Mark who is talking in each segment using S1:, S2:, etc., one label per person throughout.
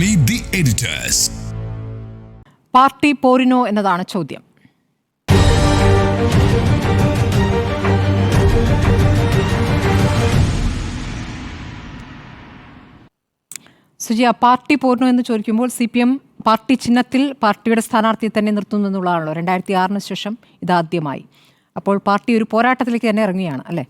S1: Meet the editors
S2: party പോരിനോ എന്നതാണ് ചോദ്യം. സുജിയ പാർട്ടി പോരിനോ എന്ന് ചോദിക്കുമ്പോൾ സി പി എം പാർട്ടി ചിഹ്നത്തിൽ പാർട്ടിയുടെ സ്ഥാനാർത്ഥിയെ തന്നെ നിർത്തുന്നു എന്നുള്ളതാണല്ലോ. രണ്ടായിരത്തി ആറിന് ശേഷം ഇതാദ്യമായി. അപ്പോൾ പാർട്ടി ഒരു പോരാട്ടത്തിലേക്ക് തന്നെ ഇറങ്ങുകയാണ് അല്ലേ?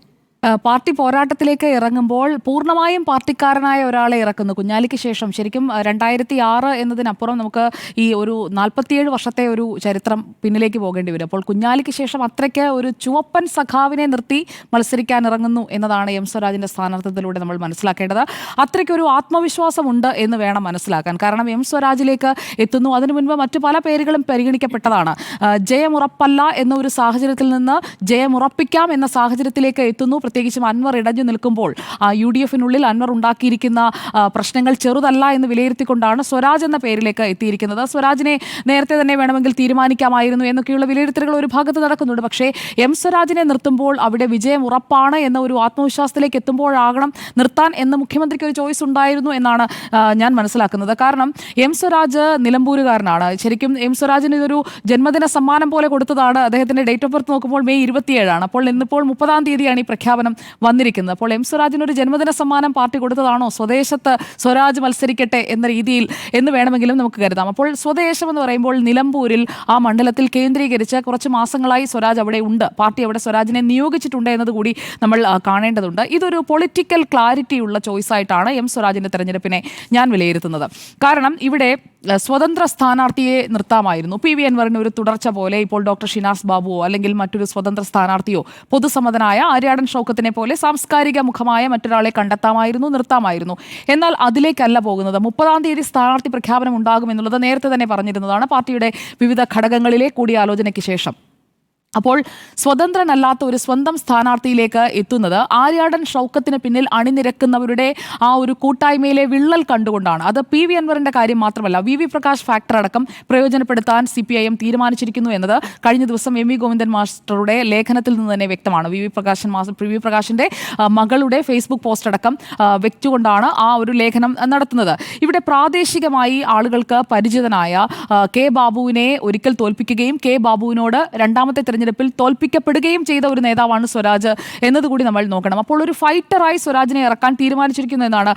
S3: പാർട്ടി പോരാട്ടത്തിലേക്ക് ഇറങ്ങുമ്പോൾ പൂർണമായും പാർട്ടിക്കാരനായ ഒരാളെ ഇറക്കുന്നു. കുഞ്ഞാലിക്ക് ശേഷം ശരിക്കും രണ്ടായിരത്തി ആറ് എന്നതിനപ്പുറം നമുക്ക് ഈ ഒരു നാൽപ്പത്തിയേഴ് വർഷത്തെ ഒരു ചരിത്രം പിന്നിലേക്ക് പോകേണ്ടി വരും. അപ്പോൾ കുഞ്ഞാലിക്ക് ശേഷം അത്രയ്ക്ക് ഒരു ചുവപ്പൻ സഖാവിനെ നിർത്തി മത്സരിക്കാൻ ഇറങ്ങുന്നു എന്നതാണ് എം സ്വരാജിന്റെ സ്ഥാനാർത്ഥിത്വത്തിലൂടെ നമ്മൾ മനസ്സിലാക്കേണ്ടത്. അത്രയ്ക്കൊരു ആത്മവിശ്വാസമുണ്ട് എന്ന് വേണം മനസ്സിലാക്കാൻ. കാരണം എം സ്വരാജിലേക്ക് എത്തുന്നു. അതിനു മുൻപ് മറ്റു പല പേരുകളും പരിഗണിക്കപ്പെട്ടതാണ്. ജയമുറപ്പല്ല എന്ന ഒരു സാഹചര്യത്തിൽ നിന്ന് ജയമുറപ്പിക്കാം എന്ന സാഹചര്യത്തിലേക്ക് എത്തുന്നു. പ്രത്യേകിച്ചും അൻവർ ഇടഞ്ഞു നിൽക്കുമ്പോൾ യു ഡി എഫിനുള്ളിൽ അൻവർ ഉണ്ടാക്കിയിരിക്കുന്ന പ്രശ്നങ്ങൾ ചെറുതല്ല എന്ന് വിലയിരുത്തിക്കൊണ്ടാണ് സ്വരാജ് എന്ന പേരിലേക്ക് എത്തിയിരിക്കുന്നത്. സ്വരാജിനെ നേരത്തെ തന്നെ വേണമെങ്കിൽ തീരുമാനിക്കാമായിരുന്നു എന്നൊക്കെയുള്ള വിലയിരുത്തലുകൾ ഒരു ഭാഗത്ത് നടക്കുന്നുണ്ട്. പക്ഷേ എം സ്വരാജിനെ നിർത്തുമ്പോൾ അവിടെ വിജയം ഉറപ്പാണ് എന്ന ഒരു ആത്മവിശ്വാസത്തിലേക്ക് എത്തുമ്പോഴാകണം നിർത്താൻ എന്ന് മുഖ്യമന്ത്രിക്ക് ഒരു ചോയ്സ് ഉണ്ടായിരുന്നു എന്നാണ് ഞാൻ മനസ്സിലാക്കുന്നത്. കാരണം എം സ്വരാജ് നിലമ്പൂരുകാരനാണ്. ശരിക്കും എം സ്വരാജിന് ഇതൊരു ജന്മദിന സമ്മാനം പോലെ കൊടുത്തതാണ് അദ്ദേഹത്തിന്റെ ഡേറ്റ് ഓഫ് ബർത്ത് നോക്കുമ്പോൾ മെയ് ഇരുപത്തിയേഴാണ്. അപ്പോൾ ഇന്നിപ്പോൾ മുപ്പതാം തീയതിയാണ് ഈ പ്രഖ്യാപനം. വന്നിരിക്കുന്നത്. അപ്പോൾ എം സ്വരാജിന് ഒരു ജന്മദിന സമ്മാനം പാർട്ടി കൊടുത്തതാണോ? സ്വദേശത്ത് സ്വരാജ് മത്സരിക്കട്ടെ എന്ന രീതിയിൽ എന്ന് വേണമെങ്കിലും നമുക്ക് കരുതാം. അപ്പോൾ സ്വദേശം എന്ന് പറയുമ്പോൾ നിലമ്പൂരിൽ ആ മണ്ഡലത്തിൽ കേന്ദ്രീകരിച്ച് കുറച്ച് മാസങ്ങളായി സ്വരാജ് അവിടെ ഉണ്ട്. പാർട്ടി അവിടെ സ്വരാജിനെ നിയോഗിച്ചിട്ടുണ്ട് എന്നതുകൂടി നമ്മൾ കാണേണ്ടതുണ്ട്. ഇതൊരു പൊളിറ്റിക്കൽ ക്ലാരിറ്റി ഉള്ള ചോയ്സ് ആയിട്ടാണ് എം സ്വരാജിന്റെ തെരഞ്ഞെടുപ്പിനെ ഞാൻ വിലയിരുത്തുന്നത്. കാരണം ഇവിടെ സ്വതന്ത്ര സ്ഥാനാർത്ഥിയെ നിർത്താമായിരുന്നു. പി വി അൻവറിന് ഒരു തുടർച്ച പോലെ ഇപ്പോൾ ഡോക്ടർ ഷിനാസ് ബാബുവോ അല്ലെങ്കിൽ മറ്റൊരു സ്വതന്ത്ര സ്ഥാനാർത്ഥിയോ പൊതുസമ്മതനായ ആര്യാടൻ ഷൗക്കത്തിനെ പോലെ സാംസ്കാരിക മുഖമായ മറ്റൊരാളെ കണ്ടെത്താമായിരുന്നു നിർത്താമായിരുന്നു. എന്നാൽ അതിലേക്കല്ല പോകുന്നത്. മുപ്പതാം തീയതി സ്ഥാനാർത്ഥി പ്രഖ്യാപനം ഉണ്ടാകുമെന്നുള്ളത് നേരത്തെ തന്നെ പറഞ്ഞിരുന്നതാണ്. പാർട്ടിയുടെ വിവിധ ഘടകങ്ങളിലെ കൂടിയാലോചനയ്ക്ക് ശേഷം. അപ്പോൾ സ്വതന്ത്രനല്ലാത്ത ഒരു സ്വന്തം സ്ഥാനാർത്ഥിയിലേക്ക് എത്തുന്നത് ആര്യാടൻ ഷൗക്കത്തിന് പിന്നിൽ അണിനിരക്കുന്നവരുടെ ആ ഒരു കൂട്ടായ്മയിലെ വിള്ളൽ കണ്ടുകൊണ്ടാണ്. അത് പി വി അൻവറിന്റെ കാര്യം മാത്രമല്ല വി വി പ്രകാശ് ഫാക്ടർ അടക്കം പ്രയോജനപ്പെടുത്താൻ സി പി ഐ എം തീരുമാനിച്ചിരിക്കുന്നു എന്നത് കഴിഞ്ഞ ദിവസം എം വി ഗോവിന്ദൻ മാസ്റ്ററുടെ ലേഖനത്തിൽ നിന്ന് തന്നെ വ്യക്തമാണ്. V V Prakashan master P V പ്രകാശിന്റെ മകളുടെ ഫേസ്ബുക്ക് പോസ്റ്റ് അടക്കം വെച്ചുകൊണ്ടാണ് ആ ഒരു ലേഖനം നടത്തുന്നത്. ഇവിടെ പ്രാദേശികമായി ആളുകൾക്ക് പരിചിതനായ കെ ബാബുവിനെ ഒരിക്കൽ തോൽപ്പിക്കുകയും കെ ബാബുവിനോട് രണ്ടാമത്തെ തെരഞ്ഞെടുപ്പിൽ തോൽപ്പിക്കപ്പെടുകയും ചെയ്ത ഒരു നേതാവാണ് സ്വരാജ് എന്നതുകൂടി നമ്മൾ നോക്കണം. അപ്പോൾ ഒരു ഫൈറ്ററായി സ്വരാജിനെ ഇറക്കാൻ തീരുമാനിച്ചിരിക്കുന്നു എന്നാണ്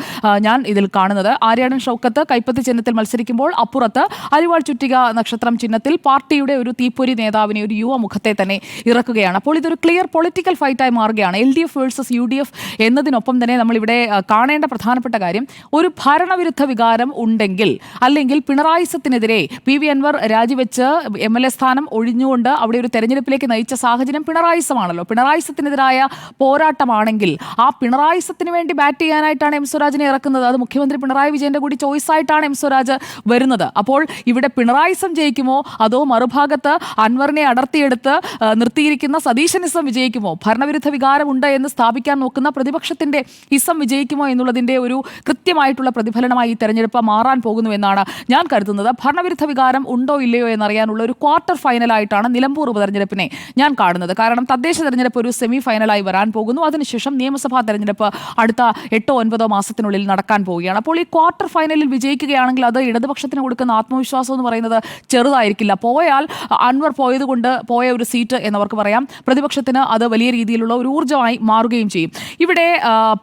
S3: ഞാൻ ഇതിൽ കാണുന്നത്. ആര്യാടൻ ഷൗക്കത്ത് കൈപ്പത്തി ചിഹ്നത്തിൽ മത്സരിക്കുമ്പോൾ അപ്പുറത്ത് അരിവാൾ ചുറ്റിക നക്ഷത്രം ചിഹ്നത്തിൽ പാർട്ടിയുടെ ഒരു തീപ്പൊരി നേതാവിനെ ഒരു യുവമുഖത്തെ തന്നെ ഇറക്കുകയാണ്. അപ്പോൾ ഇതൊരു ക്ലിയർ പൊളിറ്റിക്കൽ ഫൈറ്റായി മാറുകയാണ്. L D F versus U D F എന്നതിനൊപ്പം തന്നെ നമ്മളിവിടെ കാണേണ്ട പ്രധാനപ്പെട്ട കാര്യം ഒരു ഭരണവിരുദ്ധ വികാരം ഉണ്ടെങ്കിൽ അല്ലെങ്കിൽ പിണറായിസത്തിനെതിരെ പി വി അൻവർ രാജിവെച്ച് എം എൽ എ സ്ഥാനം ഒഴിഞ്ഞുകൊണ്ട് അവിടെ ഒരു തെരഞ്ഞെടുപ്പിലേക്ക് നയിച്ച സാഹചര്യം പിണറായിസമാണല്ലോ. പിണറായിസത്തിനെതിരായ പോരാട്ടമാണെങ്കിൽ ആ പിണറായിസത്തിന് വേണ്ടി ബാറ്റ് ചെയ്യാനായിട്ടാണ് എം സ്വരാജിനെ ഇറക്കുന്നത്. അത് മുഖ്യമന്ത്രി പിണറായി വിജയന്റെ കൂടി ചോയ്സ് ആയിട്ടാണ് എം സ്വരാജ് വരുന്നത്. അപ്പോൾ ഇവിടെ പിണറായിസം ജയിക്കുമോ? അതോ മറുഭാഗത്ത് അൻവറിനെ അടർത്തിയെടുത്ത് നിർത്തിയിരിക്കുന്ന സതീശനിസം വിജയിക്കുമോ? ഭരണവിരുദ്ധ വികാരമുണ്ട് എന്ന് സ്ഥാപിക്കാൻ നോക്കുന്ന പ്രതിപക്ഷത്തിന്റെ ഇസം വിജയിക്കുമോ എന്നുള്ളതിന്റെ ഒരു കൃത്യമായിട്ടുള്ള പ്രതിഫലനമായി ഈ തെരഞ്ഞെടുപ്പ് മാറാൻ പോകുന്നു എന്നാണ് ഞാൻ കരുതുന്നത്. ഭരണവിരുദ്ധ വികാരം ഉണ്ടോ ഇല്ലയോ എന്നറിയാനുള്ള ഒരു ക്വാർട്ടർ ഫൈനലായിട്ടാണ് നിലമ്പൂർ ഉപതെരഞ്ഞെടുപ്പിനെ ഞാൻ കാണുന്നത്. കാരണം തദ്ദേശ തെരഞ്ഞെടുപ്പ് ഒരു സെമി ഫൈനലായി വരാൻ പോകുന്നു. അതിനുശേഷം നിയമസഭാ തെരഞ്ഞെടുപ്പ് അടുത്ത എട്ടോ ഒൻപതോ മാസത്തിനുള്ളിൽ നടക്കാൻ പോവുകയാണ്. അപ്പോൾ ഈ ക്വാർട്ടർ ഫൈനലിൽ വിജയിക്കുകയാണെങ്കിൽ അത് ഇടതുപക്ഷത്തിന് കൊടുക്കുന്ന ആത്മവിശ്വാസം എന്ന് പറയുന്നത് ചെറുതായിരിക്കില്ല. പോയാൽ അൻവർ പോയതുകൊണ്ട് പോയ ഒരു സീറ്റ് എന്നവർക്ക് പറയാം. പ്രതിപക്ഷത്തിന് അത് വലിയ രീതിയിലുള്ള ഒരു ഊർജമായി മാറുകയും ചെയ്യും. ഇവിടെ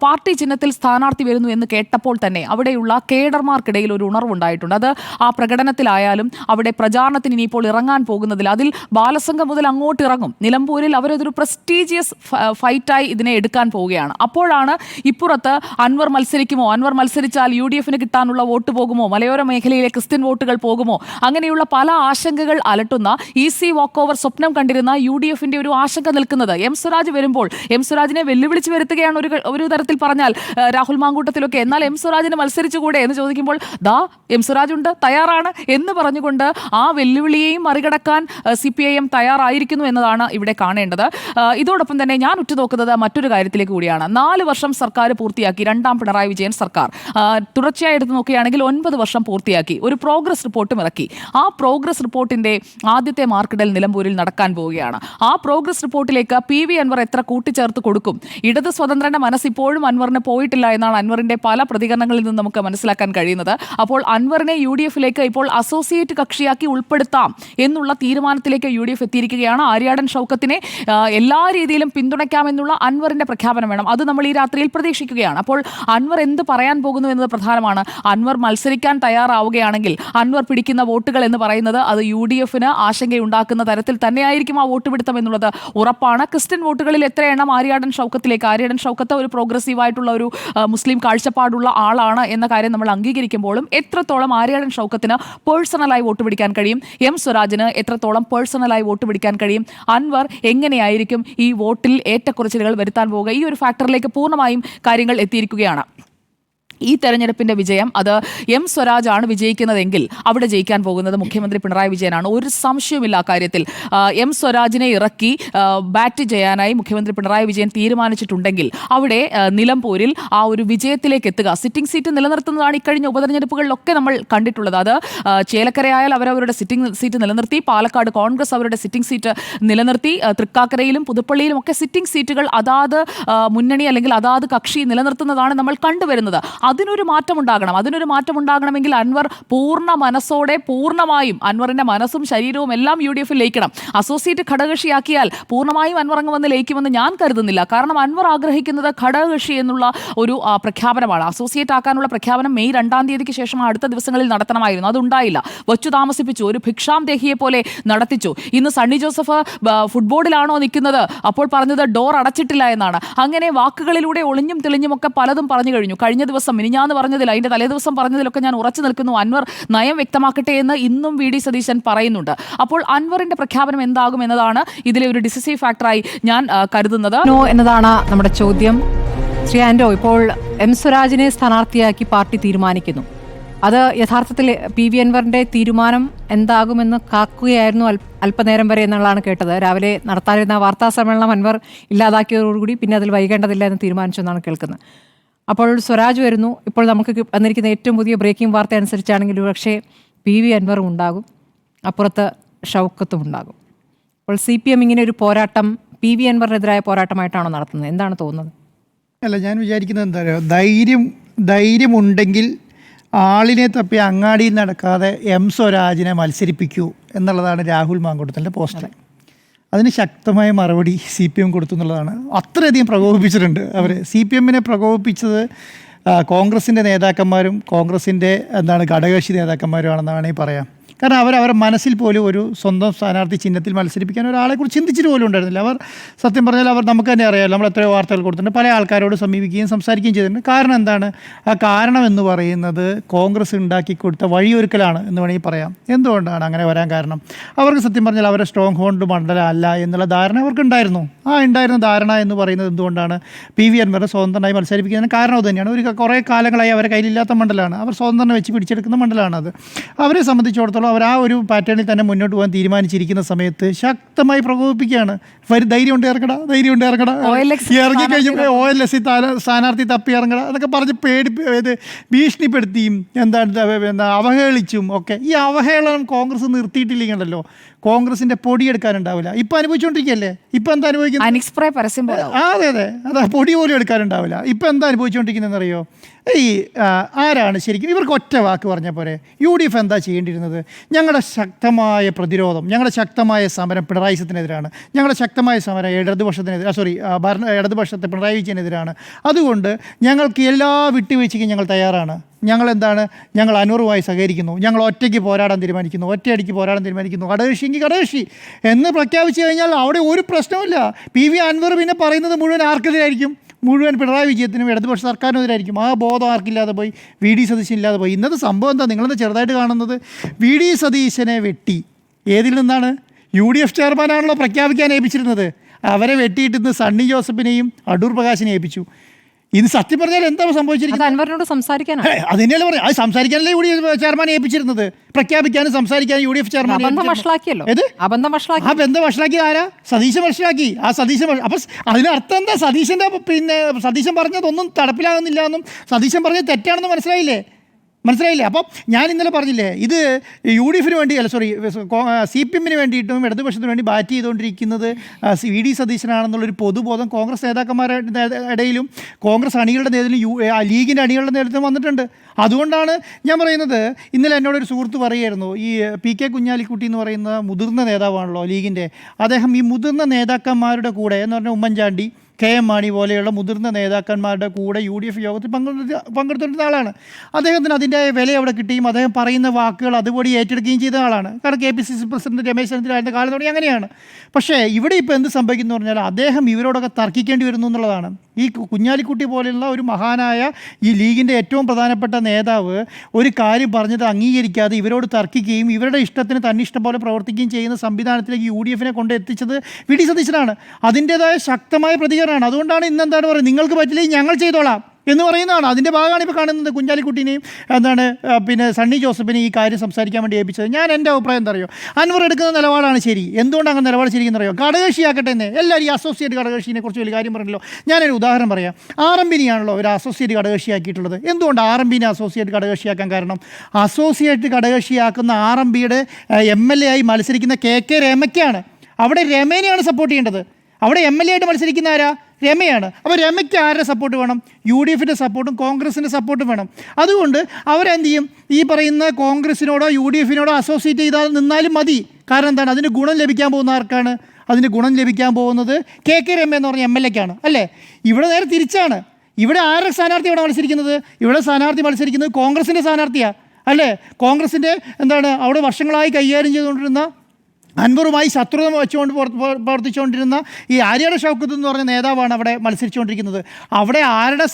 S3: പാർട്ടി ചിഹ്നത്തിൽ സ്ഥാനാർത്ഥി വരുന്നു എന്ന് കേട്ടപ്പോൾ തന്നെ അവിടെയുള്ള കേഡർമാർക്കിടയിൽ ഒരു ഉണർവുണ്ടായിട്ടുണ്ട്. അത് ആ പ്രകടനത്തിലായാലും അവിടെ പ്രചാരണത്തിന് ഇനിയിപ്പോൾ ഇറങ്ങാൻ പോകുന്നതിൽ അതിൽ ബാലസംഘം മുതൽ അങ്ങോട്ട് ഇറങ്ങും നിലമ്പൂരിൽ അവരതൊരു പ്രസ്റ്റീജിയസ് ഫൈറ്റായി ഇതിനെ എടുക്കാൻ പോവുകയാണ്. അപ്പോഴാണ് ഇപ്പുറത്ത് അൻവർ മത്സരിക്കുമോ? അൻവർ മത്സരിച്ചാൽ യു ഡി എഫിന് കിട്ടാനുള്ള വോട്ട് പോകുമോ? മലയോര മേഖലയിലെ ക്രിസ്ത്യൻ വോട്ടുകൾ പോകുമോ? അങ്ങനെയുള്ള പല ആശങ്കകൾ അലട്ടുന്ന ഇ സി വാക്ക് ഓവർ സ്വപ്നം കണ്ടിരുന്ന യു ഡി എഫിന്റെ ഒരു ആശങ്ക നിൽക്കുന്നത്. എം സ്വരാജ് വരുമ്പോൾ എം സ്വരാജിനെ വെല്ലുവിളിച്ച് വരുത്തുകയാണ് ഒരു ഒരു തരത്തിൽ പറഞ്ഞാൽ രാഹുൽ മാങ്കൂട്ടത്തിലൊക്കെ. എന്നാൽ എം സ്വരാജിന് മത്സരിച്ചുകൂടെ എന്ന് ചോദിക്കുമ്പോൾ ദാ എം സ്വരാജ് ഉണ്ട് തയ്യാറാണ് എന്ന് പറഞ്ഞുകൊണ്ട് ആ വെല്ലുവിളിയെയും മറികടക്കാൻ സി പി ഐ എം തയ്യാറായിരിക്കുന്നു. തീരുമാനിക്കുന്നു എന്നതാണ് ഇവിടെ കാണേണ്ടത്. ഇതോടൊപ്പം തന്നെ ഞാൻ ഉറ്റുനോക്കുന്നത് മറ്റൊരു കാര്യത്തിലേക്ക് കൂടിയാണ്. നാല് വർഷം സർക്കാർ പൂർത്തിയാക്കി. രണ്ടാം പിണറായി വിജയൻ സർക്കാർ. തുടർച്ചയായി എടുത്ത് നോക്കുകയാണെങ്കിൽ ഒൻപത് വർഷം പൂർത്തിയാക്കി. ഒരു പ്രോഗ്രസ് റിപ്പോർട്ടും ഇറക്കി. ആ പ്രോഗ്രസ് റിപ്പോർട്ടിന്റെ ആദ്യത്തെ മാർക്കിടൽ നിലമ്പൂരിൽ നടക്കാൻ പോവുകയാണ്. ആ പ്രോഗ്രസ് റിപ്പോർട്ടിലേക്ക് പി വി അൻവർ എത്ര കൂട്ടിച്ചേർത്ത് കൊടുക്കും? ഇടത് സ്വതന്ത്രന്റെ മനസ്സ് ഇപ്പോഴും അൻവറിന് പോയിട്ടില്ല എന്നാണ് അൻവറിന്റെ പല പ്രതികരണങ്ങളിൽ നിന്ന് നമുക്ക് മനസ്സിലാക്കാൻ കഴിയുന്നത്. അപ്പോൾ അൻവറിനെ യു ഡി എഫിലേക്ക് ഇപ്പോൾ അസോസിയേറ്റ് കക്ഷിയാക്കി ഉൾപ്പെടുത്താം എന്നുള്ള തീരുമാനത്തിലേക്ക് യു ഡി എഫ് എത്തിയിരിക്കുകയാണ്. ആര്യാടൻ ഷൗക്കത്തിനെ എല്ലാ രീതിയിലും പിന്തുണയ്ക്കാമെന്നുള്ള അൻവറിന്റെ പ്രഖ്യാപനം വേണം. അത് നമ്മൾ ഈ രാത്രിയിൽ പ്രതീക്ഷിക്കുകയാണ്. അപ്പോൾ അൻവർ എന്ത് പറയാൻ പോകുന്നു എന്നത് പ്രധാനമാണ്. അൻവർ മത്സരിക്കാൻ തയ്യാറാവുകയാണെങ്കിൽ അൻവർ പിടിക്കുന്ന വോട്ടുകൾ എന്ന് പറയുന്നത് അത് യു ഡി എഫിന് ആശങ്കയുണ്ടാക്കുന്ന തരത്തിൽ തന്നെയായിരിക്കും ആ വോട്ട് പിടുത്തം എന്നുള്ളത്. ഉറപ്പാണ്. ക്രിസ്ത്യൻ വോട്ടുകളിൽ എത്ര എണ്ണം ആര്യാടൻ ഷൗക്കത്തിലേക്ക് ആര്യാടൻ ഷൗക്കത്ത് ഒരു പ്രോഗ്രസീവ് ആയിട്ടുള്ള ഒരു മുസ്ലിം കാഴ്ചപ്പാടുള്ള ആളാണ് എന്ന കാര്യം നമ്മൾ അംഗീകരിക്കുമ്പോഴും എത്രത്തോളം ആര്യാടൻ ഷൗക്കത്തിന് പേഴ്സണലായി വോട്ട് പിടിക്കാൻ കഴിയും? എം സ്വരാജിന് എത്രത്തോളം പേഴ്സണലായി വോട്ട് പിടിക്കാൻ കഴിയും? അൻവർ എങ്ങനെയായിരിക്കും ഈ വോട്ടിൽ ഏറ്റക്കുറച്ചിലുകൾ വരുത്താൻ പോവുക ഈ ഒരു ഫാക്ടറിലേക്ക് പൂർണമായും കാര്യങ്ങൾ എത്തിയിരിക്കുകയാണ്. ഈ തെരഞ്ഞെടുപ്പിന്റെ വിജയം അത് എം സ്വരാജ് ആണ് വിജയിക്കുന്നതെങ്കിൽ അവിടെ ജയിക്കാൻ പോകുന്നത് മുഖ്യമന്ത്രി പിണറായി വിജയനാണ്. ഒരു സംശയവുമില്ല കാര്യത്തിൽ. എം സ്വരാജിനെ ഇറക്കി ബാറ്റ് ചെയ്യാനായി മുഖ്യമന്ത്രി പിണറായി വിജയൻ തീരുമാനിച്ചിട്ടുണ്ടെങ്കിൽ അവിടെ നിലമ്പൂരിൽ ആ ഒരു വിജയത്തിലേക്ക് എത്തുക. സിറ്റിംഗ് സീറ്റ് നിലനിർത്തുന്നതാണ് ഇക്കഴിഞ്ഞ ഉപതെരഞ്ഞെടുപ്പുകളിലൊക്കെ നമ്മൾ കണ്ടിട്ടുള്ളത്. അത് ചേലക്കരയായാൽ അവരവരുടെ സിറ്റിംഗ് സീറ്റ് നിലനിർത്തി പാലക്കാട് കോൺഗ്രസ് അവരുടെ സിറ്റിംഗ് സീറ്റ് നിലനിർത്തി തൃക്കാക്കരയിലും പുതുപ്പള്ളിയിലും ഒക്കെ സിറ്റിംഗ് സീറ്റുകൾ അതാത് മുന്നണി അല്ലെങ്കിൽ അതാത് കക്ഷി നിലനിർത്തുന്നതാണ് നമ്മൾ കണ്ടുവരുന്നത്. അതിനൊരു മാറ്റം ഉണ്ടാകണം അതിനൊരു മാറ്റം ഉണ്ടാകണമെങ്കിൽ അൻവർ പൂർണ മനസ്സോടെ പൂർണമായും അൻവറിന്റെ മനസ്സും ശരീരവും എല്ലാം യു ഡി എഫിൽ ലയിക്കണം. അസോസിയേറ്റ് ഘടകകക്ഷിയാക്കിയാൽ പൂർണമായും അൻവർ അങ്ങ് വന്ന് ലയിക്കുമെന്ന് ഞാൻ കരുതുന്നില്ല. കാരണം അൻവർ ആഗ്രഹിക്കുന്നത് ഘടകകക്ഷി എന്നുള്ള ഒരു പ്രഖ്യാപനമാണ്. അസോസിയേറ്റ് ആക്കാനുള്ള പ്രഖ്യാപനം മെയ് രണ്ടാം തീയതിക്ക് ശേഷം അടുത്ത ദിവസങ്ങളിൽ നടത്തണമായിരുന്നു. അതുണ്ടായില്ല. വച്ചു താമസിപ്പിച്ചു. ഒരു ഭിക്ഷാം ദേഹിയെ പോലെ നടത്തിച്ചു. ഇന്ന് സണ്ണി ജോസഫ് ഫുട്ബോളിലാണോ നിൽക്കുന്നത്? അപ്പോൾ പറഞ്ഞത് ഡോർ അടച്ചിട്ടില്ല എന്നാണ്. അങ്ങനെ വാക്കുകളിലൂടെ ഒളിഞ്ഞും തെളിഞ്ഞും ഒക്കെ പലതും പറഞ്ഞു കഴിഞ്ഞു. കഴിഞ്ഞ ദിവസം മിനിഞ്ഞാന്ന് പറഞ്ഞതിൽ അതിന്റെ തലേദിവസം പറഞ്ഞതിലൊക്കെ ഞാൻ ഉറച്ചു നിൽക്കുന്നു. അൻവർ നയം വ്യക്തമാക്കട്ടെ എന്ന് ഇന്നും വി ഡി സതീശൻ പറയുന്നുണ്ട്. അപ്പോൾ അൻവറിന്റെ പ്രഖ്യാപനം എന്താകും എന്നതാണ് ഇതിലെ ഒരു ഡിസിസീവ് ഫാക്ടറായി ഞാൻ കരുതുന്നത്.
S2: നോ എന്നതാണ് നമ്മുടെ ചോദ്യം. ശ്രീ ആൻഡോ ഇപ്പോൾ എം സ്വരാജിനെ സ്ഥാനാർത്ഥിയാക്കി പാർട്ടി തീരുമാനിക്കുന്നു. അത് യഥാർത്ഥത്തിൽ പി വി അൻവറിന്റെ തീരുമാനം എന്താകുമെന്ന് കാക്കുകയായിരുന്നു അല്പനേരം വരെ എന്നുള്ളതാണ് കേട്ടത്. രാവിലെ നടത്താനിരുന്ന വാർത്താ സമ്മേളനം അൻവർ ഇല്ലാതാക്കിയതോടുകൂടി പിന്നെ അതിൽ വൈകേണ്ടതില്ല എന്ന് തീരുമാനിച്ചു എന്നാണ് കേൾക്കുന്നത്. അപ്പോൾ സ്വരാജ് വരുന്നു. ഇപ്പോൾ നമുക്ക് വന്നിരിക്കുന്ന ഏറ്റവും പുതിയ ബ്രേക്കിംഗ് വാർത്ത അനുസരിച്ചാണെങ്കിൽ പക്ഷേ പി വി അൻവറും ഉണ്ടാകും. അപ്പുറത്ത് ഷൗക്കത്തും ഉണ്ടാകും. അപ്പോൾ സി പി എം ഇങ്ങനെ ഒരു പോരാട്ടം പി വി അൻവറിനെതിരായ പോരാട്ടമായിട്ടാണോ നടത്തുന്നത്? എന്താണ് തോന്നുന്നത്?
S1: അല്ല ഞാൻ വിചാരിക്കുന്നത് എന്താ പറയുക ധൈര്യം ധൈര്യമുണ്ടെങ്കിൽ ആളിനെ തപ്പി അങ്ങാടിയിൽ നടക്കാതെ എം സ്വരാജിനെ മത്സരിപ്പിക്കൂ എന്നുള്ളതാണ് രാഹുൽ മാങ്കുടത്തിന്റെ പോസ്റ്റർ. അതിന് ശക്തമായ മറുപടി സി പി എം കൊടുത്തു എന്നുള്ളതാണ്. അത്രയധികം പ്രകോപിപ്പിച്ചിട്ടുണ്ട് അവർ സി പി എമ്മിനെ പ്രകോപിപ്പിച്ചത് കോൺഗ്രസിന്റെ നേതാക്കന്മാരും കോൺഗ്രസിന്റെ എന്താണ് ഘടകകക്ഷി നേതാക്കന്മാരുമാണെന്ന് വേണമെങ്കിൽ പറയാം കാരണം അവർ അവരുടെ മനസ്സിൽ പോലും ഒരു സ്വന്തം സ്ഥാനാർത്ഥി ചിഹ്നത്തിൽ മത്സരിപ്പിക്കാൻ ഒരാളെ കുറിച്ച് ചിന്തിച്ചിട്ട് പോലും ഉണ്ടായിരുന്നില്ല. അവർ സത്യം പറഞ്ഞാൽ അവർ നമുക്ക് തന്നെ അറിയാമല്ലോ നമ്മൾ എത്രയോ വാർത്തകൾ കൊടുത്തിട്ടുണ്ട്. പല ആൾക്കാരോട് സമീപിക്കുകയും സംസാരിക്കുകയും ചെയ്തിട്ടുണ്ട്. കാരണം എന്താണ്? ആ കാരണം എന്ന് പറയുന്നത് കോൺഗ്രസ് ഉണ്ടാക്കി കൊടുത്ത വഴിയൊരുക്കലാണ് എന്ന് വേണമെങ്കിൽ പറയാം. എന്തുകൊണ്ടാണ് അങ്ങനെ വരാൻ കാരണം? അവർക്ക് സത്യം പറഞ്ഞാൽ അവരുടെ സ്ട്രോങ് ഹോൾഡ് മണ്ഡലം അല്ല എന്നുള്ള ധാരണ അവർക്ക് ഉണ്ടായിരുന്നു ആ ഉണ്ടായിരുന്ന ധാരണ എന്ന് പറയുന്നത് എന്തുകൊണ്ടാണ്? പി വി അൻവർ സ്വതന്ത്രമായി മത്സരിപ്പിക്കുന്നതിന് കാരണം തന്നെയാണ്. ഒരു കുറേ കാലങ്ങളായി അവരെ കയ്യിലില്ലാത്ത മണ്ഡലമാണ്. അവർ സ്വതന്ത്രം വെച്ച് പിടിച്ചെടുക്കുന്ന മണ്ഡലമാണ് അത് അവരെ സംബന്ധിച്ചിടത്തോളം അവർ ആ ഒരു പാറ്റേണിൽ തന്നെ മുന്നോട്ട് പോകാൻ തീരുമാനിച്ചിരിക്കുന്ന സമയത്ത് ശക്തമായി പ്രകോപിപ്പിക്കുകയാണ്. ധൈര്യം ഉണ്ട് ഇറങ്ങടാ ധൈര്യം ഉണ്ട് ഇറങ്ങടാ ഇറങ്ങി കഴിഞ്ഞപ്പോൾ ഒ എൽ എസ് സ്ഥാനാർത്ഥി തപ്പി ഇറങ്ങടാ. എന്നൊക്കെ പറഞ്ഞ് പേടി ഇത് ഭീഷണിപ്പെടുത്തിയും എന്താണ് അവഹേളിച്ചും ഒക്കെ. ഈ അവഹേളനം കോൺഗ്രസ് നിർത്തിയിട്ടില്ലെങ്കിലല്ലോ കോൺഗ്രസിന്റെ പൊടിയെടുക്കാനുണ്ടാവില്ല. ഇപ്പൊ അനുഭവിച്ചുകൊണ്ടിരിക്കുകയല്ലേ ഇപ്പൊ എന്താ അനുഭവിക്കുന്നത്?
S3: അനിക്സ്പ്രേ പരസ്യം പോലെ
S1: ആ അതെ അതെ. അതാ പൊടി പോലും എടുക്കാനുണ്ടാവില്ല. ഇപ്പൊ എന്താ അനുഭവിച്ചുകൊണ്ടിരിക്കുന്നതെന്ന് അറിയോ ഈ ആരാണ് ശരിക്കും? ഇവർക്ക് ഒറ്റ വാക്ക് പറഞ്ഞ പോരെ. യു ഡി എഫ് എന്താ ചെയ്യേണ്ടിയിരുന്നത്? ഞങ്ങളുടെ ശക്തമായ പ്രതിരോധം ഞങ്ങളുടെ ശക്തമായ സമരം പിണറായി സത്തിനെതിരാണ് ഞങ്ങളുടെ ശക്തമായ സമരം ഇടതുപക്ഷത്തിനെതിരെ സോറി ഭരണ ഇടതുപക്ഷത്തെ പിണറായി വിജയനെതിരാണ്. അതുകൊണ്ട് ഞങ്ങൾക്ക് എല്ലാ വിട്ടുവീഴ്ചയ്ക്കും ഞങ്ങൾ തയ്യാറാണ്. ഞങ്ങൾ എന്താണ് ഞങ്ങൾ അനൂറുമായി സഹകരിക്കുന്നു. ഞങ്ങൾ ഒറ്റയ്ക്ക് പോരാടാൻ തീരുമാനിക്കുന്നു. ഒറ്റയടിക്ക് പോരാടാൻ തീരുമാനിക്കുന്നു. കടകക്ഷിയെങ്കിൽ കടകക്ഷി. എന്ന് പ്രഖ്യാപിച്ചു കഴിഞ്ഞാൽ അവിടെ ഒരു പ്രശ്നമില്ല പി വി അൻവർ പിന്നെ പറയുന്നത് മുഴുവൻ ആർക്കെതിരായിരിക്കും? മുഴുവൻ പിണറായി വിജയത്തിനും ഇടതുപക്ഷ സർക്കാരിനെതിരായിരിക്കും. ആ ബോധം ആർക്കില്ലാതെ പോയി? വി ഡി സതീശൻ ഇല്ലാതെ പോയി. ഇന്നത്തെ സംഭവം എന്താ? നിങ്ങളെന്താ ചെറുതായിട്ട് കാണുന്നത്? വി ഡി സതീശനെ വെട്ടി. ഏതിൽ നിന്നാണ്? യു ഡി എഫ് ചെയർമാനാണല്ലോ പ്രഖ്യാപിക്കാൻ ഏൽപ്പിച്ചിരുന്നത്. അവരെ വെട്ടിയിട്ട് ഇന്ന് സണ്ണി ജോസഫിനെയും അടൂർ പ്രകാശിനെ ഏൽപ്പിച്ചു. ഇന്ന് സത്യം പറഞ്ഞാൽ എന്താ സംഭവിച്ചിരിക്കുന്നത്?
S2: അൻവറിനോട് സംസാരിക്കാനാണ്.
S1: അതിനെയല്ലേ പറയാം അത് സംസാരിക്കാനല്ലേ യു ഡി എഫ് ചെയർമാൻ ഏൽപ്പിച്ചിരുന്നത്? പ്രഖ്യാപിക്കാനും സംസാരിക്കാനും യു ഡി എഫ് ചെയർമാൻ ആ ബന്ധം വഷളാക്കി ആരാ? സതീശൻ വഷളാക്കി. ആ സതീശൻ അപ്പൊ അതിനർത്ഥം എന്താ? സതീശന്റെ പിന്നെ സതീശൻ പറഞ്ഞതൊന്നും തടപ്പിലാകുന്നില്ല എന്നും സതീശൻ പറഞ്ഞത് തെറ്റാണെന്ന് മനസ്സിലായില്ലേ? മനസ്സിലായില്ലേ? അപ്പം ഞാൻ ഇന്നലെ പറഞ്ഞില്ലേ ഇത് യു ഡി എഫിന് വേണ്ടി അല്ല സോറി സി പി എമ്മിന് വേണ്ടിയിട്ടും ഇടതുപക്ഷത്തിന് വേണ്ടി ബാറ്റ് ചെയ്തുകൊണ്ടിരിക്കുന്നത് വി ഡി സതീശനാണെന്നുള്ളൊരു പൊതുബോധം കോൺഗ്രസ് നേതാക്കന്മാരുടെ ഇടയിലും കോൺഗ്രസ് അണികളുടെ നേതൃത്വം യു ലീഗിന്റെ അണികളുടെ നേതൃത്വം വന്നിട്ടുണ്ട്. അതുകൊണ്ടാണ് ഞാൻ പറയുന്നത് ഇന്നലെ എന്നോടൊരു സുഹൃത്ത് പറയുമായിരുന്നു ഈ പി കെ കുഞ്ഞാലിക്കുട്ടി എന്ന് പറയുന്ന മുതിർന്ന നേതാവാണല്ലോ ലീഗിന്റെ അദ്ദേഹം ഈ മുതിർന്ന നേതാക്കന്മാരുടെ കൂടെ എന്ന് പറഞ്ഞാൽ ഉമ്മൻചാണ്ടി കെ എം മാണി പോലെയുള്ള മുതിർന്ന നേതാക്കന്മാരുടെ കൂടെ യു ഡി എഫ് യോഗത്തിൽ പങ്കെടുത്ത പങ്കെടുത്തിരുന്ന ആളാണ്. അദ്ദേഹത്തിന് അതിന്റെ വില അവിടെ കിട്ടുകയും അദ്ദേഹം പറയുന്ന വാക്കുകൾ അതുപോലെ ഏറ്റെടുക്കുകയും ചെയ്ത ആളാണ്. കാരണം K P C C president Ramesh ചെന്നിത്തലായിരുന്ന കാലം തുടങ്ങി അങ്ങനെയാണ്. പക്ഷേ ഇവിടെ ഇപ്പോൾ എന്ത് സംഭവിക്കുന്നു പറഞ്ഞാൽ അദ്ദേഹം ഇവരോടൊക്കെ തർക്കിക്കേണ്ടി വരുന്നു എന്നുള്ളതാണ്. ഈ കുഞ്ഞാലിക്കുട്ടി പോലെയുള്ള ഒരു മഹാനായ ഈ ലീഗിന്റെ ഏറ്റവും പ്രധാനപ്പെട്ട നേതാവ് ഒരു കാര്യം പറഞ്ഞത് അംഗീകരിക്കാതെ ഇവരോട് തർക്കിക്കുകയും ഇവരുടെ ഇഷ്ടത്തിന് തന്നിഷ്ടം പോലെ പ്രവർത്തിക്കുകയും ചെയ്യുന്ന സംവിധാനത്തിലേക്ക് യു ഡി എഫിനെ കൊണ്ട് എത്തിച്ചത് വി ഡി സതീശനാണ്. അതിന്റേതായ ശക്തമായ പ്രതികരണമാണ്. അതുകൊണ്ടാണ് ഇന്ന് എന്താണ് പറയുന്നത്? നിങ്ങൾക്ക് പറ്റില്ലെങ്കിൽ ഞങ്ങൾ ചെയ്തോളാം. എന്ന് പറയുന്നതാണ്. അതിന്റെ ഭാഗമാണ് ഇപ്പോൾ കാണുന്നത് കുഞ്ഞാലിക്കുട്ടീനെയും എന്താണ് പിന്നെ സണ്ണി ജോസഫിനെ ഈ കാര്യം സംസാരിക്കാൻ വേണ്ടി ഏൽപ്പിച്ചത്. ഞാൻ എന്റെ അഭിപ്രായം എന്താ അറിയോ? അൻവർ എടുക്കുന്ന നിലപാടാണ് ശരി. എന്തുകൊണ്ട് അങ്ങനെ നിലപാട് ശരിയെന്ന് അറിയോ? ഘടകകക്ഷിയാക്കട്ടെ എന്ന്. എല്ലാവരും ഈ അസോസിയേറ്റ് ഘടകകക്ഷിനെ കുറിച്ച് വലിയ കാര്യം പറഞ്ഞല്ലോ. ഞാനൊരു ഉദാഹരണം പറയാം. ആർ ഒരു അസോസിയേറ്റ് ഘടകകക്ഷിയാക്കിയിട്ടുള്ളത്. എന്തുകൊണ്ട് ആർ അസോസിയേറ്റ് ഘടകകക്ഷിയാക്കാൻ കാരണം? അസോസിയേറ്റ് ഘടകകക്ഷിയാക്കുന്ന ആർ എം എൽ എ ആയി മത്സരിക്കുന്ന കെ കെ രമയ്ക്കാണ് അവിടെ രമേനെയാണ് സപ്പോർട്ട് ചെയ്യേണ്ടത്. അവിടെ എം എൽ എ ആയിട്ട് മത്സരിക്കുന്ന ആരാ? രമയാണ്. അപ്പോൾ രമയ്ക്ക് ആരുടെ സപ്പോർട്ട് വേണം? യു ഡി എഫിന്റെ സപ്പോർട്ടും കോൺഗ്രസിന്റെ സപ്പോർട്ടും വേണം. അതുകൊണ്ട് അവരെന്ത് ചെയ്യും? ഈ പറയുന്ന കോൺഗ്രസിനോടോ യു ഡി എഫിനോടോ അസോസിയേറ്റ് ചെയ്താൽ നിന്നാലും മതി. കാരണം എന്താണ്? അതിന് ഗുണം ലഭിക്കാൻ പോകുന്ന ആർക്കാണ്? അതിന് ഗുണം ലഭിക്കാൻ പോകുന്നത് കെ കെ രമ എന്ന് പറഞ്ഞ എം എൽ എക്കാണ്. അല്ലേ? ഇവിടെ നേരെ തിരിച്ചാണ്. ഇവിടെ ആരുടെ സ്ഥാനാർത്ഥി ഇവിടെ മത്സരിക്കുന്നത്? ഇവിടെ സ്ഥാനാർത്ഥി മത്സരിക്കുന്നത് കോൺഗ്രസിന്റെ സ്ഥാനാർത്ഥിയാണ് അല്ലേ? കോൺഗ്രസിന്റെ എന്താണ്? അവിടെ വർഷങ്ങളായി കൈകാര്യം ചെയ്തുകൊണ്ടിരുന്ന അൻവറുമായി ശത്രുത വെച്ചുകൊണ്ട് പ്രവർത്തിച്ചുകൊണ്ടിരുന്ന ഈ ആര്യയുടെ ഷൗക്കത്ത് എന്ന് പറഞ്ഞ നേതാവാണ് അവിടെ മത്സരിച്ചുകൊണ്ടിരിക്കുന്നത്. അവിടെ ആരുടെ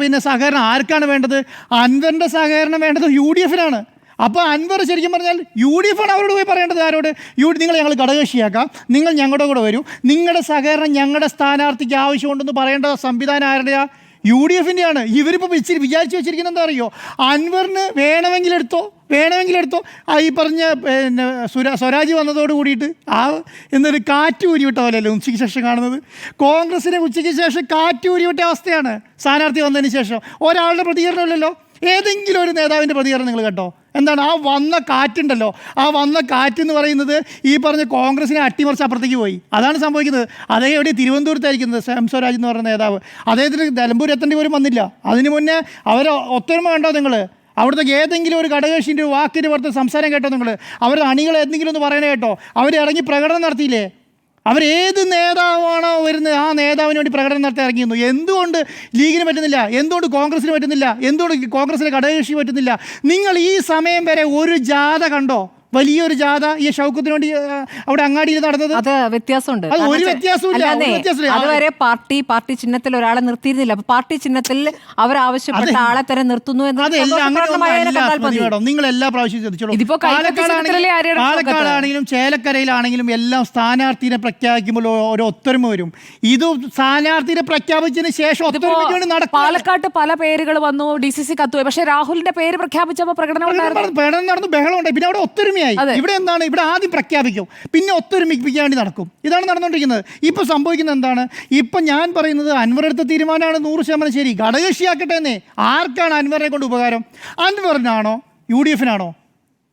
S1: പിന്നെ സഹകരണം ആർക്കാണ് വേണ്ടത്? അൻവറിന്റെ സഹകരണം വേണ്ടത് യു ഡി എഫിനാണ്. അപ്പോൾ അൻവർ ശരിക്കും പറഞ്ഞാൽ യു ഡി എഫാണ് അവരോട് പോയി പറയേണ്ടത് ആരോട്? യു നിങ്ങൾ ഞങ്ങൾ ഘടകകക്ഷിയാക്കാം. നിങ്ങൾ ഞങ്ങളുടെ കൂടെ വരൂ. നിങ്ങളുടെ സഹകരണം ഞങ്ങളുടെ സ്ഥാനാർത്ഥിക്ക് ആവശ്യമുണ്ടെന്ന് പറയേണ്ട സംവിധാനം ആരുടെയാ? യു ഡി എഫിന്റെയാണ് ഇവരിപ്പോൾ വിചാരിച്ച് വെച്ചിരിക്കുന്നത് എന്താ അറിയോ? അൻവറിന് വേണമെങ്കിൽ എടുത്തോ? വേണമെങ്കിൽ എടുത്തോ. ആ ഈ പറഞ്ഞ പിന്നെ സുരാ സ്വരാജ് വന്നതോട് കൂടിയിട്ട് ആ എന്നൊരു കാറ്റ് ഊരിവിട്ട പോലെയല്ലേ ഉച്ചയ്ക്ക് ശേഷം കാണുന്നത്? കോൺഗ്രസിന് ഉച്ചയ്ക്ക് ശേഷം കാറ്റ് ഊരിവിട്ട അവസ്ഥയാണ് സ്ഥാനാർത്ഥി വന്നതിന് ശേഷം. ഒരാളുടെ പ്രതികരണമില്ലല്ലോ. ഏതെങ്കിലും ഒരു നേതാവിന്റെ പ്രതികരണം നിങ്ങൾ കേട്ടോ. എന്താണ്? ആ വന്ന കാറ്റുണ്ടല്ലോ. ആ വന്ന കാറ്റ് എന്ന് പറയുന്നത് ഈ പറഞ്ഞ കോൺഗ്രസിനെ അട്ടിമറിച്ച് അപ്പുറത്തേക്ക് പോയി. അതാണ് സംഭവിക്കുന്നത്. അതേ എവിടെ തിരുവനന്തപുരത്തായിരിക്കുന്നത് എം സ്വരാജ് എന്ന് പറയുന്ന നേതാവ്. അദ്ദേഹത്തിന് നിലമ്പൂർ എത്തേണ്ടി പോലും വന്നില്ല. അതിന് മുന്നേ അവരെ ഒത്തൊരുമ കണ്ടോ നിങ്ങൾ? അവിടുത്തെ ഏതെങ്കിലും ഒരു ഘടകകക്ഷിന്റെ ഒരു വാക്കിന് പുറത്ത് സംസാരം കേട്ടോ നിങ്ങൾ. അവരുടെ അണികൾ എന്തെങ്കിലും ഒന്ന് പറയണേ കേട്ടോ. അവർ ഇറങ്ങി പ്രകടനം നടത്തിയില്ലേ? അവരേത് നേതാവാണോ വരുന്നത്? ആ നേതാവിന് വേണ്ടി പ്രകടനം നടത്തി ഇറങ്ങിയിരുന്നു. എന്തുകൊണ്ട് ലീഗിന് പറ്റുന്നില്ല? എന്തുകൊണ്ട് കോൺഗ്രസിന് പറ്റുന്നില്ല? എന്തുകൊണ്ട് കോൺഗ്രസിന് ഘടകകക്ഷി പറ്റുന്നില്ല? നിങ്ങൾ ഈ സമയം വരെ ഒരു ജാഥ കണ്ടോ? വലിയൊരു ജാഥ ഈ ഷൗക്കത്തിന് വേണ്ടി അവിടെ അങ്ങാടിയിൽ നടന്നത്?
S2: അത് വ്യത്യാസമുണ്ട്.
S1: അത് ഒരു.
S2: അതുവരെ പാർട്ടി പാർട്ടി ചിഹ്നത്തിൽ ഒരാളെ നിർത്തിയിരുന്നില്ല. അപ്പൊ പാർട്ടി ചിഹ്നത്തിൽ അവർ ആവശ്യപ്പെട്ട ആളെ തന്നെ നിർത്തുന്നു
S1: നിങ്ങൾ എല്ലാ പ്രാവശ്യവും ശ്രദ്ധിച്ചോളൂ. പാലക്കാടാണെങ്കിലും ചേലക്കരയിലാണെങ്കിലും എല്ലാം സ്ഥാനാർത്ഥിനെ പ്രഖ്യാപിക്കുമ്പോൾ ഒരു ഒത്തൊരുമ വരും. ഇത് സ്ഥാനാർത്ഥിനെ പ്രഖ്യാപിച്ചതിന് ശേഷം
S3: പാലക്കാട്ട് പല പേരുകൾ വന്നു ഡി സി സി കത്തുപോയി. പക്ഷെ രാഹുലിന്റെ പേര് പ്രഖ്യാപിച്ചപ്പോൾ പ്രകടനം
S1: പേടം നടന്നു ബഹളം ഉണ്ടായി പിന്നെ അവിടെ ഒത്തൊരുമയായി ഇവിടെ എന്താണ്? ഇവിടെ ആദ്യം പ്രഖ്യാപിക്കും. പിന്നെ ഒത്തൊരുമിപ്പിക്കാൻ വേണ്ടി നടക്കും. ഇതാണ് നടന്നുകൊണ്ടിരിക്കുന്നത്. ഇപ്പൊ സംഭവിക്കുന്നത് എന്താണ്? ഇപ്പൊ ഞാൻ പറയുന്നത് അൻവറെടുത്ത തീരുമാനമാണ് നൂറ് ശതമാനം ശരി. ഘടകകക്ഷിയാക്കട്ടെ എന്നേ. ആർക്കാണ് അൻവറിനെ കൊണ്ട് ഉപകാരം? അൻവറിനാണോ? യു ഡി എഫിനാണോ?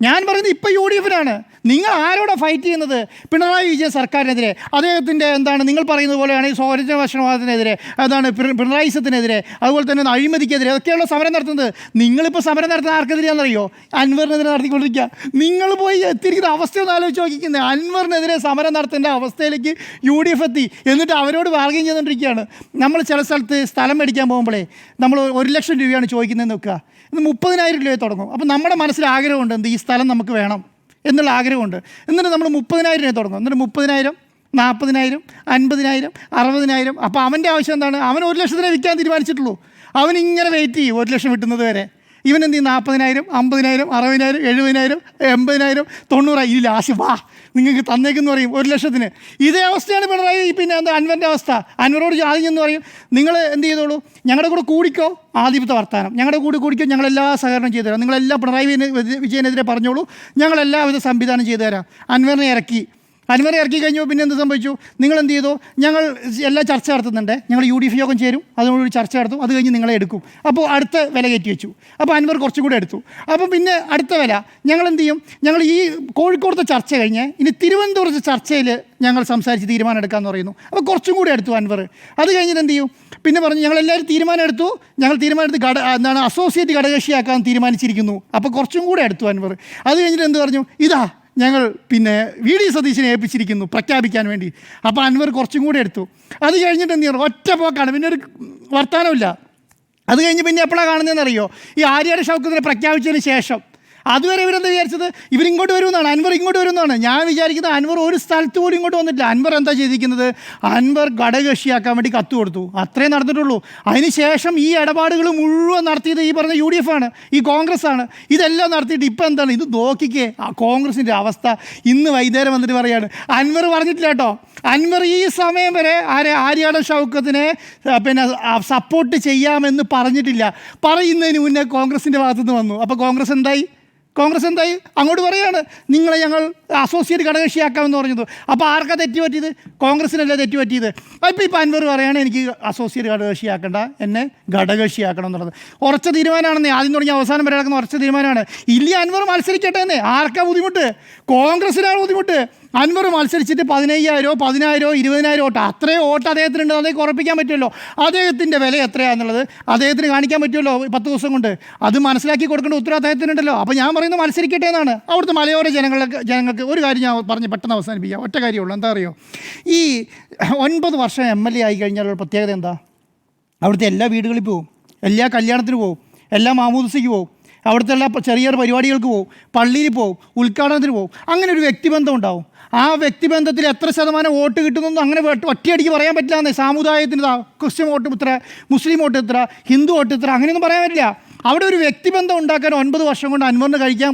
S1: ഞാൻ പറയുന്നത് ഇപ്പം യു ഡി എഫിനാണ് നിങ്ങൾ ആരോടാണ് ഫൈറ്റ് ചെയ്യുന്നത്? പിണറായി വിജയൻ സർക്കാരിനെതിരെ. അദ്ദേഹത്തിന്റെ എന്താണ് നിങ്ങൾ പറയുന്നത് പോലെയാണ് ഈ സ്വരജ ഭക്ഷണവാദത്തിനെതിരെ അതാണ് പിണറായി പിണറായിസത്തിനെതിരെ അതുപോലെ തന്നെ അഴിമതിക്കെതിരെ അതൊക്കെയുള്ള സമരം നടത്തുന്നത്. നിങ്ങളിപ്പോൾ സമരം നടത്തുന്ന ആർക്കെതിരെയാണെന്നറിയോ? അൻവറിനെതിരെ നടത്തിക്കൊണ്ടിരിക്കുക നിങ്ങൾ പോയി എത്തിയിരിക്കുന്ന അവസ്ഥ ഒന്ന് ആലോചിച്ച് നോക്കിക്കുന്നത് അൻവറിനെതിരെ സമരം നടത്തേണ്ട അവസ്ഥയിലേക്ക് യു ഡി എഫ് എത്തി. എന്നിട്ട് അവരോട് ബാർഗൈൻ ചെയ്തുകൊണ്ടിരിക്കുകയാണ് നമ്മൾ ചില സ്ഥലത്ത് സ്ഥലം മേടിക്കാൻ പോകുമ്പോഴേ നമ്മൾ ഒരു ലക്ഷം രൂപയാണ് ചോദിക്കുന്നതെന്ന് ഇന്ന് മുപ്പതിനായിരം രൂപയെ തുടങ്ങും. അപ്പോൾ നമ്മുടെ മനസ്സിൽ ആഗ്രഹമുണ്ട് എന്ത് ഈ സ്ഥലം നമുക്ക് വേണം എന്നുള്ള ആഗ്രഹമുണ്ട്. എന്നിട്ട് നമ്മൾ മുപ്പതിനായിരം രൂപ തുടങ്ങും. എന്നിട്ട് മുപ്പതിനായിരം നാൽപ്പതിനായിരം അൻപതിനായിരം അറുപതിനായിരം. അപ്പോൾ അവന്റെ ആവശ്യം എന്താണ്? അവൻ ഒരു ലക്ഷത്തിനെ വിൽക്കാൻ തീരുമാനിച്ചിട്ടുള്ളൂ. അവൻ ഇങ്ങനെ വെയിറ്റ് ചെയ്യും ഒരു ലക്ഷം കിട്ടുന്നത് വരെ. ഇവൻ എന്ത് ചെയ്യും നാൽപ്പതിനായിരം അമ്പതിനായിരം അറുപതിനായിരം എഴുപതിനായിരം എൺപതിനായിരം തൊണ്ണൂറായി. ഈ ലാസ്റ്റ് വാ നിങ്ങൾക്ക് തന്നേക്കെന്ന് പറയും ഒരു ലക്ഷത്തിന്. ഇതേ അവസ്ഥയാണ് പിണറായി. പിന്നെ എന്താ അൻവറിന്റെ അവസ്ഥ? അൻവറോട് ആദ്യം എന്ന് പറയും. നിങ്ങൾ എന്ത് ചെയ്തോളൂ? ഞങ്ങളുടെ കൂടെ കൂടിക്കോ? ആദ്യത്തെ വർത്താനം. ഞങ്ങളുടെ കൂടെ കൂടിക്കോ? ഞങ്ങളെല്ലാ സഹകരണം ചെയ്തു തരാം. നിങ്ങളെല്ലാം പിണറായി വിജയന് വിജയനെതിരെ പറഞ്ഞോളൂ. ഞങ്ങളെല്ലാവിധ സംവിധാനം ചെയ്തു തരാം. അൻവറിനെ ഇറക്കി. അൻവറെ ഇറക്കി കഴിഞ്ഞു പിന്നെ എന്ത് സംഭവിച്ചു? നിങ്ങൾ എന്ത് ചെയ്തു? ഞങ്ങൾ എല്ലാ ചർച്ച നടത്തുന്നുണ്ട്. ഞങ്ങൾ യു ഡി എഫ് യോഗം ചേരും. അതിനോട് ചർച്ച നടത്തും. അത് കഴിഞ്ഞ് നിങ്ങളെ എടുക്കും. അപ്പോൾ അടുത്ത വില കയറ്റി വെച്ചു. അപ്പോൾ അൻവർ കുറച്ചും കൂടെ എടുത്തു. അപ്പോൾ പിന്നെ അടുത്ത വില. ഞങ്ങൾ എന്ത് ചെയ്യും? ഞങ്ങൾ ഈ കോഴിക്കോടത്തെ ചർച്ച കഴിഞ്ഞ് ഇനി തിരുവനന്തപുരത്തെ ചർച്ചയിൽ ഞങ്ങൾ സംസാരിച്ച് തീരുമാനം എടുക്കാമെന്ന് പറയുന്നു. അപ്പോൾ കുറച്ചും കൂടെ എടുത്തു അൻവർ. അത് കഴിഞ്ഞിട്ട് എന്ത് ചെയ്യും? പിന്നെ പറഞ്ഞു ഞങ്ങൾ എല്ലാവരും തീരുമാനം എടുത്തു. ഞങ്ങൾ തീരുമാനം എടുത്ത് ഘട എന്താണ് അസോസിയേറ്റ് ഘടകകക്ഷിയാക്കാൻ തീരുമാനിച്ചിരിക്കുന്നു. അപ്പോൾ കുറച്ചും കൂടെ എടുത്തു അൻവർ. അത് കഴിഞ്ഞിട്ട് എന്ത് പറഞ്ഞു? ഇതാ ഞങ്ങൾ പിന്നെ വി ഡി സതീശിനെ ഏൽപ്പിച്ചിരിക്കുന്നു പ്രഖ്യാപിക്കാൻ വേണ്ടി. അപ്പോൾ അൻവർ കുറച്ചും കൂടെ എടുത്തു. അത് കഴിഞ്ഞിട്ട് എന്ത് ചെയ്യണം? ഒറ്റ പോക്കാണ്. പിന്നെ ഒരു വർത്തമാനമില്ല അത് കഴിഞ്ഞ് പിന്നെ എപ്പോഴാണ് കാണുന്നതെന്ന് അറിയോ ഈ ആര്യാട് ഷൗക്കത്തിനെ പ്രഖ്യാപിച്ചതിന് ശേഷം. അതുവരെ ഇവരെന്താ വിചാരിച്ചത്? ഇവരിങ്ങോട്ട് വരുമെന്നാണ്. അൻവർ ഇങ്ങോട്ട് വരുമെന്നാണ്. ഞാൻ വിചാരിക്കുന്നത് അൻവർ ഒരു സ്ഥലത്ത് പോലും ഇങ്ങോട്ട് വന്നിട്ടില്ല. അൻവർ എന്താ ചെയ്തിരിക്കുന്നത്? അൻവർ ഘടകകക്ഷിയാക്കാൻ വേണ്ടി കത്ത് കൊടുത്തു. അത്രേ നടന്നിട്ടുള്ളൂ. അതിന് ശേഷം ഈ ഇടപാടുകൾ മുഴുവൻ നടത്തിയത് ഈ പറഞ്ഞ യു ഡി എഫ് ആണ്. ഈ കോൺഗ്രസ് ആണ്. ഇതെല്ലാം നടത്തിയിട്ട് ഇപ്പം എന്താണ്? ഇത് നോക്കിക്കേ. ആ കോൺഗ്രസിന്റെ അവസ്ഥ ഇന്ന് വൈകുന്നേരം വന്നിട്ട് പറയാണ്. അൻവർ പറഞ്ഞിട്ടില്ല കേട്ടോ. അൻവർ ഈ സമയം വരെ ആരെ ആര്യാട ഷൗക്കത്തിനെ പിന്നെ സപ്പോർട്ട് ചെയ്യാമെന്ന് പറഞ്ഞിട്ടില്ല. പറയുന്നതിന് മുന്നേ കോൺഗ്രസിന്റെ ഭാഗത്തുനിന്ന് വന്നു. അപ്പോൾ കോൺഗ്രസ് എന്തായി? കോൺഗ്രസ് എന്തായി? അങ്ങോട്ട് പറയാണ് നിങ്ങളെ ഞങ്ങൾ അസോസിയേറ്റ് ഘടകകക്ഷിയാക്കാമെന്ന് പറഞ്ഞത്. അപ്പോൾ ആർക്കാ തെറ്റ് പറ്റിയത്? കോൺഗ്രസിനല്ലേ തെറ്റ് പറ്റിയത്? അപ്പോൾ ഇപ്പോൾ അൻവർ പറയുകയാണ് എനിക്ക് അസോസിയേറ്റ് ഘടകകക്ഷിയാക്കണ്ട എന്നെ ഘടകകക്ഷിയാക്കണം എന്നുള്ളത് ഉറച്ച തീരുമാനമാണെന്നേ ആദ്യം തുടങ്ങി അവസാനം വരെ നടക്കുന്ന ഉറച്ച തീരുമാനമാണ്. ഇല്ല അൻവർ മത്സരിക്കട്ടെ എന്നേ ആർക്കാ ബുദ്ധിമുട്ട്? കോൺഗ്രസിനാണ് ബുദ്ധിമുട്ട്. അൻവർ മത്സരിച്ചിട്ട് പതിനയ്യായിരോ പതിനായിരോ ഇരുപതിനായിരം വോട്ട്. അത്രയും ഓട്ട് അദ്ദേഹത്തിനുണ്ട്. അദ്ദേഹം ഉറപ്പിക്കാൻ പറ്റുമല്ലോ. അദ്ദേഹത്തിന്റെ വില എത്രയാണെന്നുള്ളത് അദ്ദേഹത്തിന് കാണിക്കാൻ പറ്റുമല്ലോ പത്ത് ദിവസം കൊണ്ട്. അത് മനസ്സിലാക്കി കൊടുക്കേണ്ട ഉത്തരവ് അദ്ദേഹത്തിനുണ്ടല്ലോ. അപ്പോൾ ഞാൻ പറയുന്നത് മത്സരിക്കട്ടെ എന്നാണ്. അവിടുത്തെ മലയോര ജനങ്ങൾക്ക് ജനങ്ങൾക്ക് ഒരു കാര്യം ഞാൻ പറഞ്ഞ് പെട്ടെന്ന് അവസാനിപ്പിക്കാം. ഒറ്റ കാര്യമുള്ളൂ. എന്താ അറിയോ? ഈ ഒൻപത് വർഷം എം എൽ എ ആയി കഴിഞ്ഞാലുള്ള പ്രത്യേകത എന്താ? അവിടുത്തെ എല്ലാ വീടുകളിൽ പോവും. എല്ലാ കല്യാണത്തിന് പോവും. എല്ലാ മാമൂദിസയ്ക്ക് പോവും. അവിടുത്തെ എല്ലാ ചെറിയ പരിപാടികൾക്ക് പോവും. പള്ളിയിൽ പോവും. ഉദ്ഘാടനത്തിന് പോവും. അങ്ങനെ ഒരു വ്യക്തിബന്ധം ഉണ്ടാവും. ആ വ്യക്തിബന്ധത്തിൽ എത്ര ശതമാനം വോട്ട് കിട്ടുന്നൊന്നും അങ്ങനെ ഒറ്റയടിക്ക് പറയാൻ പറ്റില്ല സാമുദായത്തിന് ക്രിസ്ത്യൻ വോട്ട് ഇത്ര മുസ്ലിം വോട്ട് ഇത്ര ഹിന്ദു വോട്ട് ഇത്ര അങ്ങനെയൊന്നും പറയാൻ പറ്റില്ല. അവിടെ ഒരു വ്യക്തിബന്ധം ഉണ്ടാക്കാൻ ഒൻപത് വർഷം കൊണ്ട് അൻവറിന് കഴിക്കാൻ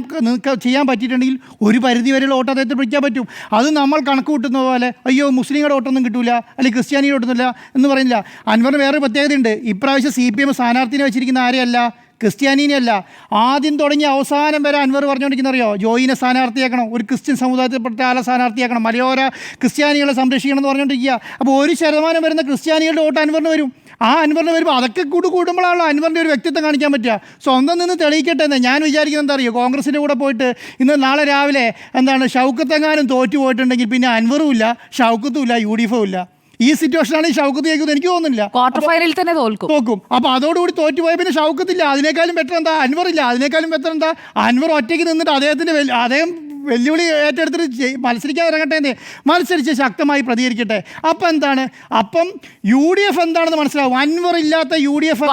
S1: ചെയ്യാൻ പറ്റിയിട്ടുണ്ടെങ്കിൽ ഒരു പരിധി വരെയുള്ള വോട്ട് അദ്ദേഹത്തിന് പിടിക്കാൻ പറ്റും. അത് നമ്മൾ കണക്ക് കൂട്ടുന്ന പോലെ അയ്യോ മുസ്ലിങ്ങളുടെ വോട്ടൊന്നും കിട്ടില്ല അല്ലെങ്കിൽ ക്രിസ്ത്യാനിയുടെ വോട്ടൊന്നുമില്ല എന്ന് പറയുന്നില്ല. അൻവറിന് വേറെ പ്രത്യേകതയുണ്ട്. ഇപ്രാവശ്യം സി പി എം സ്ഥാനാർത്ഥിനെ വെച്ചിരിക്കുന്ന ആരെയല്ല? ക്രിസ്ത്യാനിനെയല്ല. ആദ്യം തുടങ്ങി അവസാനം വരെ അൻവർ പറഞ്ഞുകൊണ്ടിരിക്കുന്ന അറിയോ ജോയിനെ സ്ഥാനാർത്ഥിയാക്കണം ഒരു ക്രിസ്ത്യൻ സമുദായത്തിൽപ്പെട്ട ആളെ സ്ഥാനാർത്ഥിയാക്കണം മലയോര ക്രിസ്ത്യാനികളെ സംരക്ഷിക്കണം എന്ന് പറഞ്ഞുകൊണ്ടിരിക്കുക അപ്പോൾ ഒരു ശതമാനം വരുന്ന ക്രിസ്ത്യാനികളുടെ വോട്ട് അൻവറിന് വരും. ആ അൻവറിന് വരുമ്പോൾ അതൊക്കെ കൂടി കൂടുമ്പോഴാണല്ലോ അൻവറിന്റെ ഒരു വ്യക്തിത്വം കാണിക്കാൻ പറ്റുക. സ്വന്തം നിന്ന് തെളിയിക്കട്ടെ എന്ന് ഞാൻ വിചാരിക്കുന്നത് എന്താ അറിയോ? കോൺഗ്രസിന്റെ കൂടെ പോയിട്ട് ഇന്ന് നാളെ രാവിലെ എന്താണ് ഷൗക്കത്തെങ്ങാനും തോറ്റു പോയിട്ടുണ്ടെങ്കിൽ പിന്നെ അൻവറും ഇല്ല ഷൗക്കത്തും ഇല്ല യു ഡി എഫും ഇല്ല. ഈ സിറ്റുവേഷനാണ് ഈ ഷൗക്കത്ത് ജയിക്കുന്നത് എനിക്ക് തോന്നുന്നില്ല.
S3: ക്വാർട്ടർ ഫൈനലിൽ തന്നെ തോൽക്കും.
S1: തോക്കും അപ്പൊ അതോടുകൂടി തോറ്റുപോയ പിന്നെ ഷൗക്കത്തില്ല. അതിനേക്കാളും ബെറ്റർ എന്താ? അൻവർ ഇല്ല അതിനേക്കാളും ബെറ്റർ എന്താ? അൻവർ ഒറ്റയ്ക്ക് നിന്നിട്ട് അദ്ദേഹത്തിന്റെ അദ്ദേഹം വെല്ലുവിളി ഏറ്റെടുത്തിട്ട് മത്സരിക്കാൻ ഇറങ്ങട്ടെ എന്ന് മത്സരിച്ച് ശക്തമായി പ്രതികരിക്കട്ടെ. അപ്പം എന്താണ്? അപ്പം യു ഡി എഫ് എന്താണെന്ന് മനസ്സിലാവും. അൻവർ ഇല്ലാത്ത യു ഡി എഫ്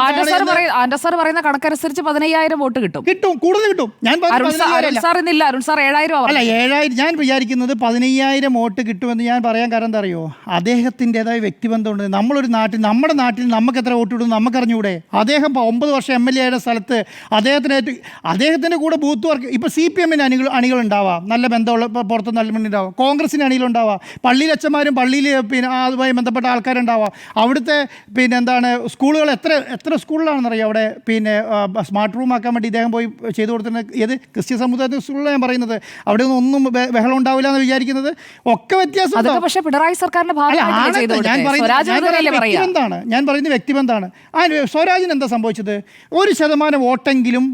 S3: സാർ പറയുന്ന കണക്കനുസരിച്ച് പതിനയ്യായിരം വോട്ട് കിട്ടും.
S1: കിട്ടും. കൂടുതൽ കിട്ടും. ഞാൻ
S3: അരുൺ സാർ
S1: അല്ല.
S3: ഏഴായിരം അവർ
S1: അല്ല ഏഴായിരം ഞാൻ വിചാരിക്കുന്നത് പതിനയ്യായിരം വോട്ട് കിട്ടുമെന്ന് ഞാൻ പറയാൻ കാരണം എന്താ അറിയോ? അദ്ദേഹത്തിന്റെതായ വ്യക്തിബന്ധമുണ്ട്. നമ്മളൊരു നാട്ടിൽ നമ്മുടെ നാട്ടിൽ നമുക്ക് എത്ര വോട്ട് കിട്ടും നമുക്കറിഞ്ഞൂടെ? അദ്ദേഹം ഇപ്പോൾ ഒമ്പത് വർഷം എം എൽ എയുടെ സ്ഥലത്ത് അദ്ദേഹത്തിന് ഏറ്റവും അദ്ദേഹത്തിന്റെ കൂടെ ബൂത്ത് വർക്ക് ഇപ്പോൾ സി പി എമ്മിന് അണികൾ അണികളുണ്ടാവാം നല്ല ബന്ധമുള്ള പുറത്ത് നല്ല ഉണ്ടാവാം കോൺഗ്രസിനാണെങ്കിലും ഉണ്ടാവാം. പള്ളിയിലച്ചന്മാരും പള്ളിയിൽ പിന്നെ അതുമായി ബന്ധപ്പെട്ട ആൾക്കാരുണ്ടാവാം. അവിടുത്തെ പിന്നെ എന്താണ് സ്കൂളുകൾ എത്ര എത്ര സ്കൂളിലാണെന്നറിയാം അവിടെ പിന്നെ സ്മാർട്ട് റൂം ആക്കാൻ വേണ്ടി ഇദ്ദേഹം പോയി ചെയ്തു കൊടുത്തിട്ട് ഏത് ക്രിസ്ത്യൻ സമുദായത്തിന്റെ സ്കൂളിലാണ് ഞാൻ പറയുന്നത്. അവിടെ നിന്ന് ഒന്നും ബഹളം ഉണ്ടാവില്ല എന്ന് വിചാരിക്കുന്നത്. ഒക്കെ വ്യത്യാസം
S3: പക്ഷേ പിണറായി. ചെയ്തു
S1: ഞാൻ പറയുന്നത്
S3: എന്താണ്
S1: ഞാൻ പറയുന്നത്
S3: പറയാ
S1: വ്യക്തിബന്ധമാണ്. ആ സ്വരാജിന് എന്താ സംഭവിച്ചത്? ഒരു ശതമാനം വോട്ടെങ്കിലും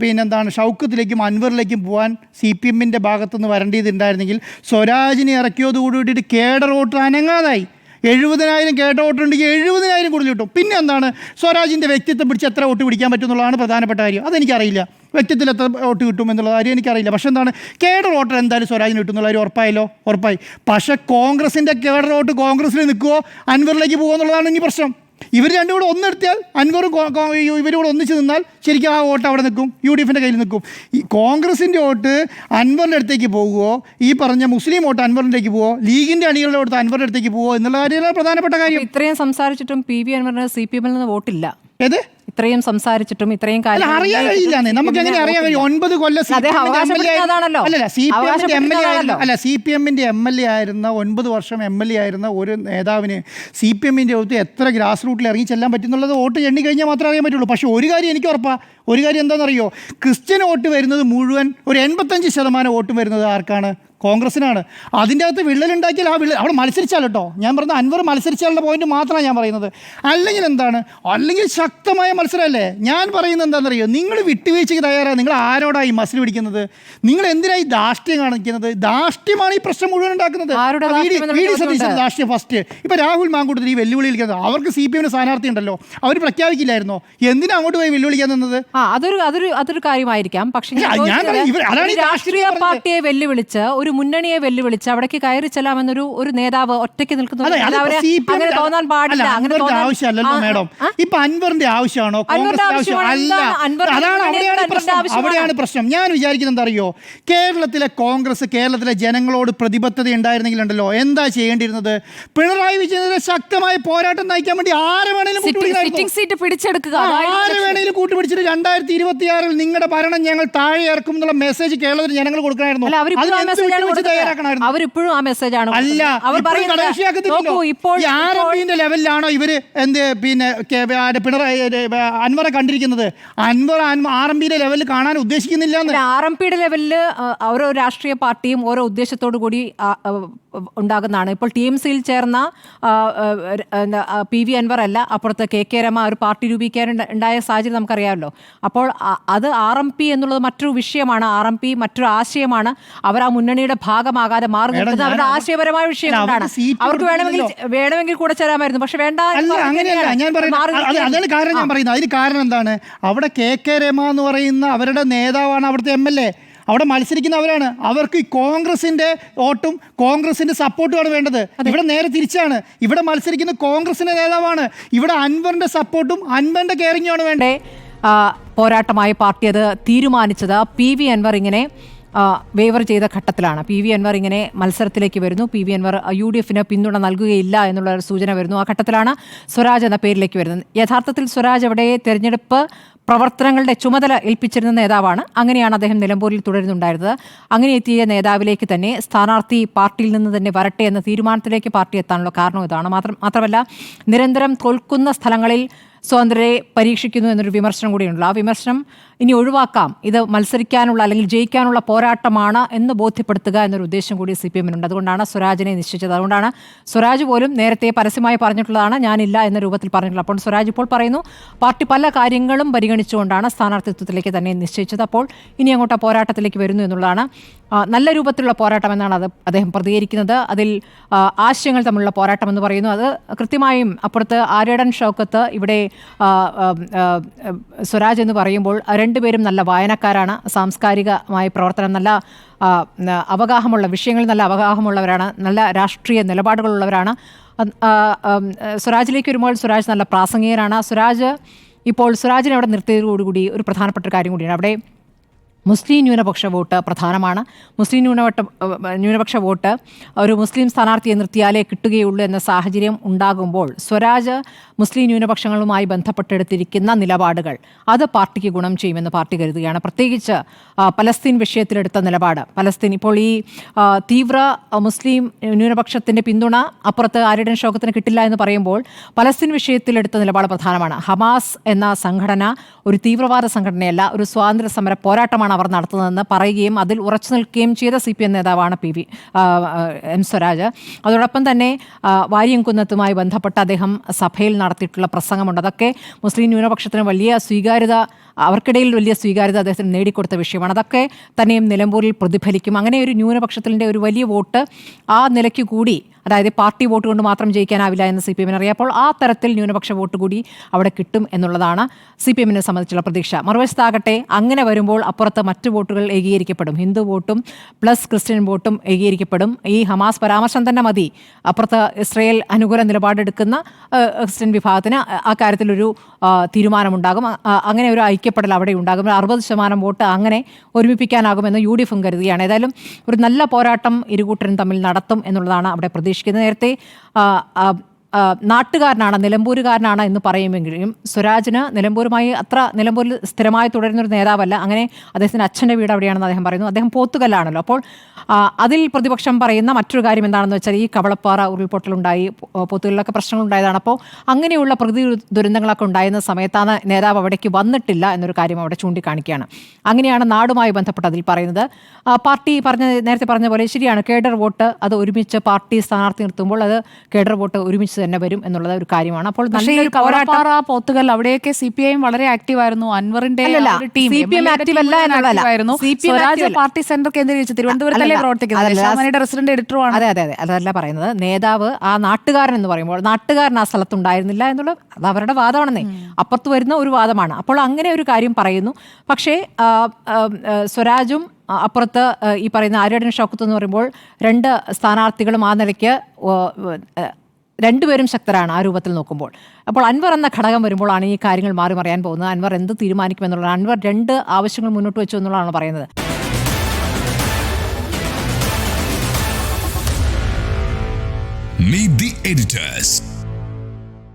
S1: പിന്നെന്താണ് ഷൗക്കത്തിലേക്കും അൻവറിലേക്കും പോകാൻ സി പി എമ്മിന്റെ ഭാഗത്തുനിന്ന് വരേണ്ടിയതുണ്ടായിരുന്നെങ്കിൽ സ്വരാജിനെ ഇറക്കിയതോട് കൂടിയിട്ട് കേഡർ വോട്ട് അനങ്ങാതായി. എഴുപതിനായിരം കേട്ട വോട്ടുണ്ടെങ്കിൽ എഴുപതിനായിരം കൂടുതൽ കിട്ടും. പിന്നെ എന്താണ്? സ്വരാജിന്റെ വ്യക്തിത്വം പിടിച്ച് എത്ര വോട്ട് പിടിക്കാൻ പറ്റും എന്നുള്ളതാണ് പ്രധാനപ്പെട്ട കാര്യം. അതെനിക്കറിയില്ല. വ്യക്തിത്വത്തിൽ എത്ര വോട്ട് കിട്ടും എന്നുള്ള കാര്യം എനിക്കറിയില്ല. പക്ഷേ എന്താണ്? കേഡർ വോട്ടർ എന്തായാലും സ്വരാജിന് കിട്ടും എന്നുള്ള കാര്യം ഉറപ്പായല്ലോ? ഉറപ്പായി. പക്ഷേ കോൺഗ്രസിന്റെ കേഡർ വോട്ട് കോൺഗ്രസിൽ നിൽക്കുമോ അൻവറിലേക്ക് പോകുമെന്നുള്ളതാണ് ഇനി പ്രശ്നം. ഇവർ രണ്ടും കൂടെ ഒന്നെടുത്താൽ അൻവറും ഇവരും കൂടെ ഒന്നിച്ച് നിന്നാൽ ശരിക്കും ആ വോട്ട് അവിടെ നിൽക്കും യു ഡി എഫിന്റെ കയ്യിൽ നിൽക്കും. ഈ കോൺഗ്രസിന്റെ വോട്ട് അൻവറിന്റെ അടുത്തേക്ക് പോകുമോ ഈ പറഞ്ഞ മുസ്ലിം വോട്ട് അൻവറിന്റെ പോവോ ലീഗിന്റെ അണികളുടെ വോട്ട് അൻവറിന്റെ അടുത്തേക്ക് പോകുമോ എന്നുള്ള കാര്യമാണ് പ്രധാനപ്പെട്ട കാര്യം.
S2: ഇത്രയും സംസാരിച്ചിട്ടും പി വി അൻവറിന് സി പി എമ്മിൽ നിന്ന് വോട്ടില്ല.
S1: ഏത്?
S2: ഇത്രയും സംസാരിച്ചിട്ടും ഇത്രയും
S1: കാര്യം
S2: കാര്യങ്ങൾ
S1: അറിയാൻ കഴിയില്ല നമുക്ക് എങ്ങനെ അറിയാൻ കഴിയും. ഒൻപത് കൊല്ലം സി പി എമ്മിന്റെ എം എൽ എ അല്ലല്ല സി പി എമ്മിന്റെ എം എൽ എ ആയിരുന്ന. അല്ല സി പി എമ്മിന്റെ എം എൽ എ ആയിരുന്ന ഒൻപത് വർഷം എം എൽ എ ആയിരുന്ന ഒരു നേതാവിന് സി പി എമ്മിന്റെ ഒത്ത് എത്ര ഗ്രാസ് റൂട്ടിൽ ഇറങ്ങി ചെല്ലാൻ പറ്റുന്നുള്ളത് വോട്ട് എണ്ണി കഴിഞ്ഞാൽ മാത്രമേ അറിയാൻ പറ്റുള്ളൂ. പക്ഷേ ഒരു കാര്യം എനിക്ക് ഉറപ്പാ ഒരു കാര്യം എന്താണെന്നറിയോ? ക്രിസ്ത്യൻ വോട്ട് വരുന്നത് മുഴുവൻ ഒരു എൺപത്തഞ്ച് ശതമാനം വോട്ട് വരുന്നത് ആർക്കാണ്? കോൺഗ്രസിനാണ് അതിന്റെ അകത്ത് വിള്ളലുണ്ടാക്കിയാൽ ആ വിള്ളൽ അവിടെ മത്സരിച്ചാൽ കേട്ടോ. ഞാൻ പറഞ്ഞ അൻവർ മത്സരിച്ചാലുള്ള പോയിന്റ് മാത്രമാണ് ഞാൻ പറയുന്നത്. അല്ലെങ്കിൽ എന്താണ്? അല്ലെങ്കിൽ ശക്തമായ മത്സരമല്ലേ? ഞാൻ പറയുന്നത് എന്താണെന്നറിയോ? നിങ്ങൾ വിട്ടുവീഴ്ചയ്ക്ക് തയ്യാറാണ്. നിങ്ങൾ ആരോടായി മസിൽ പിടിക്കുന്നത്? നിങ്ങൾ എന്തിനായി ധാഷ്ട്യം കാണിക്കുന്നത്? ധാഷ്ട്യമാണ് ഈ പ്രശ്നം മുഴുവൻ ഉണ്ടാക്കുന്നത്. വി ഡി- ഫസ്റ്റ് ഇപ്പോൾ രാഹുൽ മാങ്കൂട്ടത്തിൽ ഈ വെല്ലുവിളി വിളിക്കുന്നത്. അവർക്ക് സി പി എമ്മിന് സ്ഥാനാർത്ഥി ഉണ്ടല്ലോ അവർ പ്രഖ്യാപിക്കില്ലായിരുന്നോ? എന്തിനാ അങ്ങോട്ട് പോയി വെല്ലുവിളിക്കാൻ നിന്നത്?
S2: ആ അതൊരു അതൊരു അതൊരു കാര്യമായിരിക്കാം. പക്ഷെ രാഷ്ട്രീയ പാർട്ടിയെ വെല്ലുവിളിച്ച് ഒരു മുന്നണിയെ വെല്ലുവിളിച്ച് അവിടേക്ക് കയറി ചെല്ലാമെന്നൊരു ഒരു നേതാവ് ഒറ്റയ്ക്ക് നിൽക്കുന്ന. അങ്ങനെ തോന്നാൻ പാടില്ല അങ്ങനെ
S1: ആവശ്യമല്ലല്ലോ മേഡം. ഇപ്പൊ അൻവറിന്റെ ആവശ്യമാണോ? അവിടെയാണ് പ്രശ്നം. ഞാൻ വിചാരിക്കുന്നത് അറിയോ കേരളത്തിലെ കോൺഗ്രസ് കേരളത്തിലെ ജനങ്ങളോട് പ്രതിബദ്ധത ഉണ്ടായിരുന്നെങ്കിൽ ഉണ്ടല്ലോ എന്താ ചെയ്യേണ്ടിയിരുന്നത്? പിണറായി വിജയനെതിരെ ശക്തമായ പോരാട്ടം നയിക്കാൻ വേണ്ടി ആരെ വേണേലും
S3: സീറ്റ് പിടിച്ചെടുക്കുക.
S1: ആര് വേണേലും കൂട്ടുപിടിച്ചിട്ട് രണ്ടായിരത്തി ഇരുപത്തി ആറിൽ നിങ്ങളുടെ ഭരണം ഞങ്ങൾ താഴെ ഇറക്കും എന്നുള്ള മെസ്സേജ് കേരളത്തിൽ ജനങ്ങൾ കൊടുക്കണമായിരുന്നു
S2: അവരിപ്പോഴും ആ
S1: അതിന് എന്ത്
S2: മെസ്സേജാണ്
S1: വിട്ടുവീഴ്ച
S2: കൊടുത്തത്.
S1: തയ്യാറാക്കണമായിരുന്നു?
S2: അവരിപ്പോഴും ആ മെസ്സേജാണ്
S1: അല്ല
S2: കൊടുത്തത്. അവർ പറയുന്നത് നോക്കൂ ഇപ്പോൾ
S1: ഈ ആർ എം പിന്റെ ലെവലിലാണോ ഇവർ എന്ത് പിന്നെ പിണറായി അൻവറെ കണ്ടിരിക്കുന്നത്? അൻവർ ആർ എം പിയുടെ ലെവലിൽ കാണാൻ ഉദ്ദേശിക്കുന്നില്ല
S2: ആർ എം പിയുടെ ലെവലിൽ ഓരോ രാഷ്ട്രീയ പാർട്ടിയും ഓരോ ഉദ്ദേശത്തോടു കൂടി ഉണ്ടാകുന്നതാണ്. ഇപ്പോൾ ടി എം സിയിൽ ചേർന്ന പി വി അൻവർ അല്ല അപ്പുറത്ത് കെ കെ രമ ഒരു പാർട്ടി രൂപീകരിക്കാൻ ഉണ്ടായ സാഹചര്യം നമുക്കറിയാമല്ലോ. അപ്പോൾ അത് ആർ എം പി എന്നുള്ളത് മറ്റൊരു വിഷയമാണ്. ആർ എം പി മറ്റൊരു ആശയമാണ്. അവർ ആ മുന്നണിയുടെ ഭാഗമാകാതെ മാറി നിൽക്കുന്നത് അവരുടെ ആശയപരമായ വിഷയങ്ങളാണ്
S1: അവർക്ക്
S2: വേണമെങ്കിൽ വേണമെങ്കിൽ കൂടെ ചേരാമായിരുന്നു. പക്ഷെ വേണ്ട
S1: അങ്ങനെയല്ല. ഞാൻ. അതാണ് കാരണം ഞാൻ പറയുന്നത്. അതിന് കാരണം എന്താണ്? അവിടെ കെ കെ രമ എന്ന് പറയുന്ന അവരുടെ നേതാവാണ് അവിടുത്തെ എം എൽ എ. അവിടെ മത്സരിക്കുന്നവരാണ്. അവർക്ക് ഈ കോൺഗ്രസിന്റെ വോട്ടും കോൺഗ്രസിന്റെ സപ്പോർട്ടുമാണ് വേണ്ടത്. ഇവിടെ നേരെ തിരിച്ചാണ്. ഇവിടെ മത്സരിക്കുന്ന കോൺഗ്രസിന്റെ നേതാവാണ്. ഇവിടെ അൻവറിന്റെ സപ്പോർട്ടും അൻവറിന്റെ കെയറിങ്ങുമാണ് വേണ്ടത്.
S2: പോരാട്ടമായി പാർട്ടി അത് തീരുമാനിച്ചത് പി വി അൻവർ ഇങ്ങനെ വേവർ ചെയ്ത ഘട്ടത്തിലാണ്. പി വി അൻവർ ഇങ്ങനെ മത്സരത്തിലേക്ക് വരുന്നു. P V Anvar U D എഫിന് പിന്തുണ നൽകുകയില്ല എന്നുള്ള ഒരു സൂചന വരുന്നു ആ ഘട്ടത്തിലാണ് സ്വരാജ് എന്ന പേരിലേക്ക് വരുന്നത്. യഥാർത്ഥത്തിൽ സ്വരാജ് അവിടെ തെരഞ്ഞെടുപ്പ് പ്രവർത്തനങ്ങളുടെ ചുമതല ഏൽപ്പിച്ചിരുന്ന നേതാവാണ്. അങ്ങനെയാണ് അദ്ദേഹം നിലമ്പൂരിൽ തുടരുന്നുണ്ടായിരുന്നത്. അങ്ങനെ എത്തിയ നേതാവിലേക്ക് തന്നെ സ്ഥാനാർത്ഥി പാർട്ടിയിൽ നിന്ന് തന്നെ വരട്ടെ എന്ന തീരുമാനത്തിലേക്ക് പാർട്ടി എത്താനുള്ള കാരണം ഇതാണ്. മാത്രം മാത്രമല്ല നിരന്തരം തോൽക്കുന്ന സ്ഥലങ്ങളിൽ സ്വതന്ത്രരെ പരീക്ഷിക്കുന്നു എന്നൊരു വിമർശനം കൂടിയുണ്ടല്ലോ ആ വിമർശനം ഇനി ഒഴിവാക്കാം. ഇത് മത്സരിക്കാനുള്ള അല്ലെങ്കിൽ ജയിക്കാനുള്ള പോരാട്ടമാണ് എന്ന് ബോധ്യപ്പെടുത്തുക എന്നൊരു ഉദ്ദേശം കൂടി സി പി എമ്മിനുണ്ട് അതുകൊണ്ടാണ് സ്വരാജിനെ നിശ്ചയിച്ചത്. അതുകൊണ്ടാണ് സ്വരാജ് പോലും നേരത്തെ പരസ്യമായി പറഞ്ഞിട്ടുള്ളതാണ് ഞാനില്ല എന്ന രൂപത്തിൽ പറഞ്ഞിട്ടുള്ളത്. അപ്പോൾ സ്വരാജ് ഇപ്പോൾ പറയുന്നു പാർട്ടി പല കാര്യങ്ങളും പരിഗണിച്ചുകൊണ്ടാണ് സ്ഥാനാർത്ഥിത്വത്തിലേക്ക് തന്നെ നിശ്ചയിച്ചത്. അപ്പോൾ ഇനി അങ്ങോട്ട് പോരാട്ടത്തിലേക്ക് വരുന്നു എന്നുള്ളതാണ് നല്ല രൂപത്തിലുള്ള പോരാട്ടം എന്നാണ് അത് അദ്ദേഹം പ്രതികരിക്കുന്നത്. അതിൽ ആശയങ്ങൾ തമ്മിലുള്ള പോരാട്ടം എന്ന് പറയുന്നു അത്. കൃത്യമായും അപ്പുറത്ത് ആര്യടൻ ഷൗക്കത്ത് ഇവിടെ സ്വരാജ് എന്ന് പറയുമ്പോൾ രണ്ടുപേരും നല്ല വായനക്കാരാണ്. സാംസ്കാരികമായ പ്രവർത്തനം നല്ല അവഗാഹമുള്ള വിഷയങ്ങളിൽ നല്ല അവഗാഹമുള്ളവരാണ്. നല്ല രാഷ്ട്രീയ നിലപാടുകളുള്ളവരാണ്. സ്വരാജിലേക്ക് വരുമ്പോൾ സ്വരാജ് നല്ല പ്രാസംഗികനാണ്. സുരാജ് ഇപ്പോൾ സുരാജിനെ അവിടെ നിർത്തിയതോടുകൂടി ഒരു പ്രധാനപ്പെട്ട കാര്യം കൂടിയാണ്. അവിടെ മുസ്ലിം ന്യൂനപക്ഷ വോട്ട് പ്രധാനമാണ്. മുസ്ലിം ന്യൂനപക്ഷ ന്യൂനപക്ഷ വോട്ട് ഒരു മുസ്ലിം സ്ഥാനാർത്ഥിയെ നിർത്തിയാലേ കിട്ടുകയുള്ളൂ എന്ന സാഹചര്യം ഉണ്ടാകുമ്പോൾ സ്വരാജ് മുസ്ലിം ന്യൂനപക്ഷങ്ങളുമായി ബന്ധപ്പെട്ടെടുത്തിരിക്കുന്ന നിലപാടുകൾ അത് പാർട്ടിക്ക് ഗുണം ചെയ്യുമെന്ന് പാർട്ടി കരുതുകയാണ്. പ്രത്യേകിച്ച് പലസ്തീൻ വിഷയത്തിലെടുത്ത നിലപാട്. പലസ്തീൻ ഇപ്പോൾ ഈ തീവ്ര മുസ്ലിം ന്യൂനപക്ഷത്തിന്റെ പിന്തുണ അപ്പുറത്ത് ആരുടെ ശോകത്തിന് കിട്ടില്ല എന്ന് പറയുമ്പോൾ പലസ്തീൻ വിഷയത്തിലെടുത്ത നിലപാട് പ്രധാനമാണ്. ഹമാസ് എന്ന സംഘടന ഒരു തീവ്രവാദ സംഘടനയല്ല ഒരു സ്വാതന്ത്ര്യ സമര പോരാട്ടമാണ് അവർ നടത്തുന്നതെന്ന് പറയുകയും അതിൽ ഉറച്ചു നിൽക്കുകയും ചെയ്ത സി പി എം നേതാവാണ് പി വി എം സ്വരാജ്. അതോടൊപ്പം തന്നെ വാര്യംകുന്നത്തുമായി ബന്ധപ്പെട്ട് അദ്ദേഹം സഭയിൽ നടത്തിയിട്ടുള്ള പ്രസംഗമുണ്ട്. അതൊക്കെ മുസ്ലിം ന്യൂനപക്ഷത്തിന് വലിയ സ്വീകാര്യത അവർക്കിടയിൽ വലിയ സ്വീകാര്യത അദ്ദേഹത്തിന് നേടിക്കൊടുത്ത വിഷയമാണ്. അതൊക്കെ തന്നെയും നിലമ്പൂരിൽ പ്രതിഫലിക്കും. അങ്ങനെ ഒരു ന്യൂനപക്ഷത്തിന്റെ ഒരു വലിയ വോട്ട് ആ നിലയ്ക്ക് കൂടി അതായത് പാർട്ടി വോട്ട് കൊണ്ട് മാത്രം ജയിക്കാനാവില്ല എന്ന് സി പി എമ്മിന് അറിയാം ആ തരത്തിൽ ന്യൂനപക്ഷ വോട്ട് കൂടി അവിടെ കിട്ടും എന്നുള്ളതാണ് സി പി എമ്മിനെ സംബന്ധിച്ചുള്ള പ്രതീക്ഷ. മറുവശത്താകട്ടെ അങ്ങനെ വരുമ്പോൾ അപ്പുറത്ത് മറ്റു വോട്ടുകൾ ഏകീകരിക്കപ്പെടും. ഹിന്ദു വോട്ടും പ്ലസ് ക്രിസ്ത്യൻ വോട്ടും ഏകീകരിക്കപ്പെടും. ഈ ഹമാസ് പരാമർശം തന്നെ മതി. അപ്പുറത്ത് ഇസ്രയേൽ അനുകൂല നിലപാടെടുക്കുന്ന ക്രിസ്ത്യൻ വിഭാഗത്തിന് ആ കാര്യത്തിലൊരു തീരുമാനമുണ്ടാകും. അങ്ങനെ ഒരു ഐക്യപ്പെടൽ അവിടെ ഉണ്ടാകും. അറുപത് ശതമാനം വോട്ട് അങ്ങനെ ഒരുമിപ്പിക്കാനാകുമെന്ന് യു ഡി എഫും കരുതുകയാണ്. ഏതായാലും ഒരു നല്ല പോരാട്ടം ഇരുകൂട്ടരും തമ്മിൽ നടത്തും എന്നുള്ളതാണ് അവിടെ പ്രതീക്ഷിക്കുന്നത് നേരത്തെ നാട്ടുകാരനാണ് നിലമ്പൂരുകാരനാണ് എന്ന് പറയുമെങ്കിലും സ്വരാജിന് നിലമ്പൂരുമായി അത്ര നിലമ്പൂരിൽ സ്ഥിരമായി തുടരുന്ന ഒരു നേതാവല്ല. അങ്ങനെ അദ്ദേഹത്തിന്റെ അച്ഛന്റെ വീട് അവിടെയാണെന്ന് അദ്ദേഹം പറയുന്നു. അദ്ദേഹം പോത്തുകല്ലാണല്ലോ. അപ്പോൾ അതിൽ പ്രതിപക്ഷം പറയുന്ന മറ്റൊരു കാര്യം എന്താണെന്ന് വെച്ചാൽ ഈ കവളപ്പാറ ഉരുൾപൊട്ടലുണ്ടായി പോത്തുകളിലൊക്കെ പ്രശ്നങ്ങളുണ്ടായതാണ്. അപ്പോൾ അങ്ങനെയുള്ള പ്രകൃതി ദുരന്തങ്ങളൊക്കെ ഉണ്ടായിരുന്ന സമയത്താണ് നേതാവ് അവിടേക്ക് വന്നിട്ടില്ല എന്നൊരു കാര്യം അവിടെ ചൂണ്ടിക്കാണിക്കുകയാണ്. അങ്ങനെയാണ് നാടുമായി ബന്ധപ്പെട്ട് അതിൽ പറയുന്നത്. പാർട്ടി പറഞ്ഞ നേരത്തെ പറഞ്ഞ പോലെ ശരിയാണ്. കേഡർ വോട്ട് അത് ഒരുമിച്ച് പാർട്ടി സ്ഥാനാർത്ഥി നിർത്തുമ്പോൾ അത് കേഡർ വോട്ട് ഒരുമിച്ച് തന്നെ വരും എന്നുള്ളത് ഒരു കാര്യമാണ്. അപ്പോൾ നല്ലൊരു
S3: കവളപ്പാറ പോത്തുകൽ അവിടെയൊക്കെ സി പി ഐ വളരെ ആക്റ്റീവ് ആയിരുന്നു. അൻവറിന്റെ സ്വരാജ് പാർട്ടി സെന്റർ കേന്ദ്രീകരിച്ച് തിരുവനന്തപുരത്തല്ലേ പ്രവർത്തിക്കുന്നത്? റെസിഡന്റ് എഡിറ്ററുമാണ്
S2: അതെ അതെ അതെ. അതല്ല പറയുന്നത്. നേതാവ് ആ നാട്ടുകാരൻ എന്ന് പറയുമ്പോൾ നാട്ടുകാരൻ ആ സ്ഥലത്തുണ്ടായിരുന്നില്ല എന്നുള്ള അത് അവരുടെ വാദമാണെന്നേ. അപ്പുറത്ത് വരുന്ന ഒരു വാദമാണ്. അപ്പോൾ അങ്ങനെ ഒരു കാര്യം പറയുന്നു. പക്ഷേ സ്വരാജും അപ്പുറത്ത് ഈ പറയുന്ന ആര്യടൻ ഷൗക്കത്ത് എന്ന് പറയുമ്പോൾ രണ്ട് സ്ഥാനാർത്ഥികളും ആ നിലയ്ക്ക് രണ്ടുപേരും ശക്തരാണ് ആ രൂപത്തിൽ നോക്കുമ്പോൾ. അപ്പോൾ അൻവർ എന്ന ഘടകം വരുമ്പോഴാണ് ഈ കാര്യങ്ങൾ മാറി മറിയാൻ പോകുന്നത്. അൻവർ എന്ത് തീരുമാനിക്കുമെന്നുള്ളതാണ്. അൻവർ രണ്ട് ആവശ്യങ്ങൾ മുന്നോട്ട് വെച്ചു എന്നുള്ളതാണ് പറയുന്നത്?
S4: Meet the editors.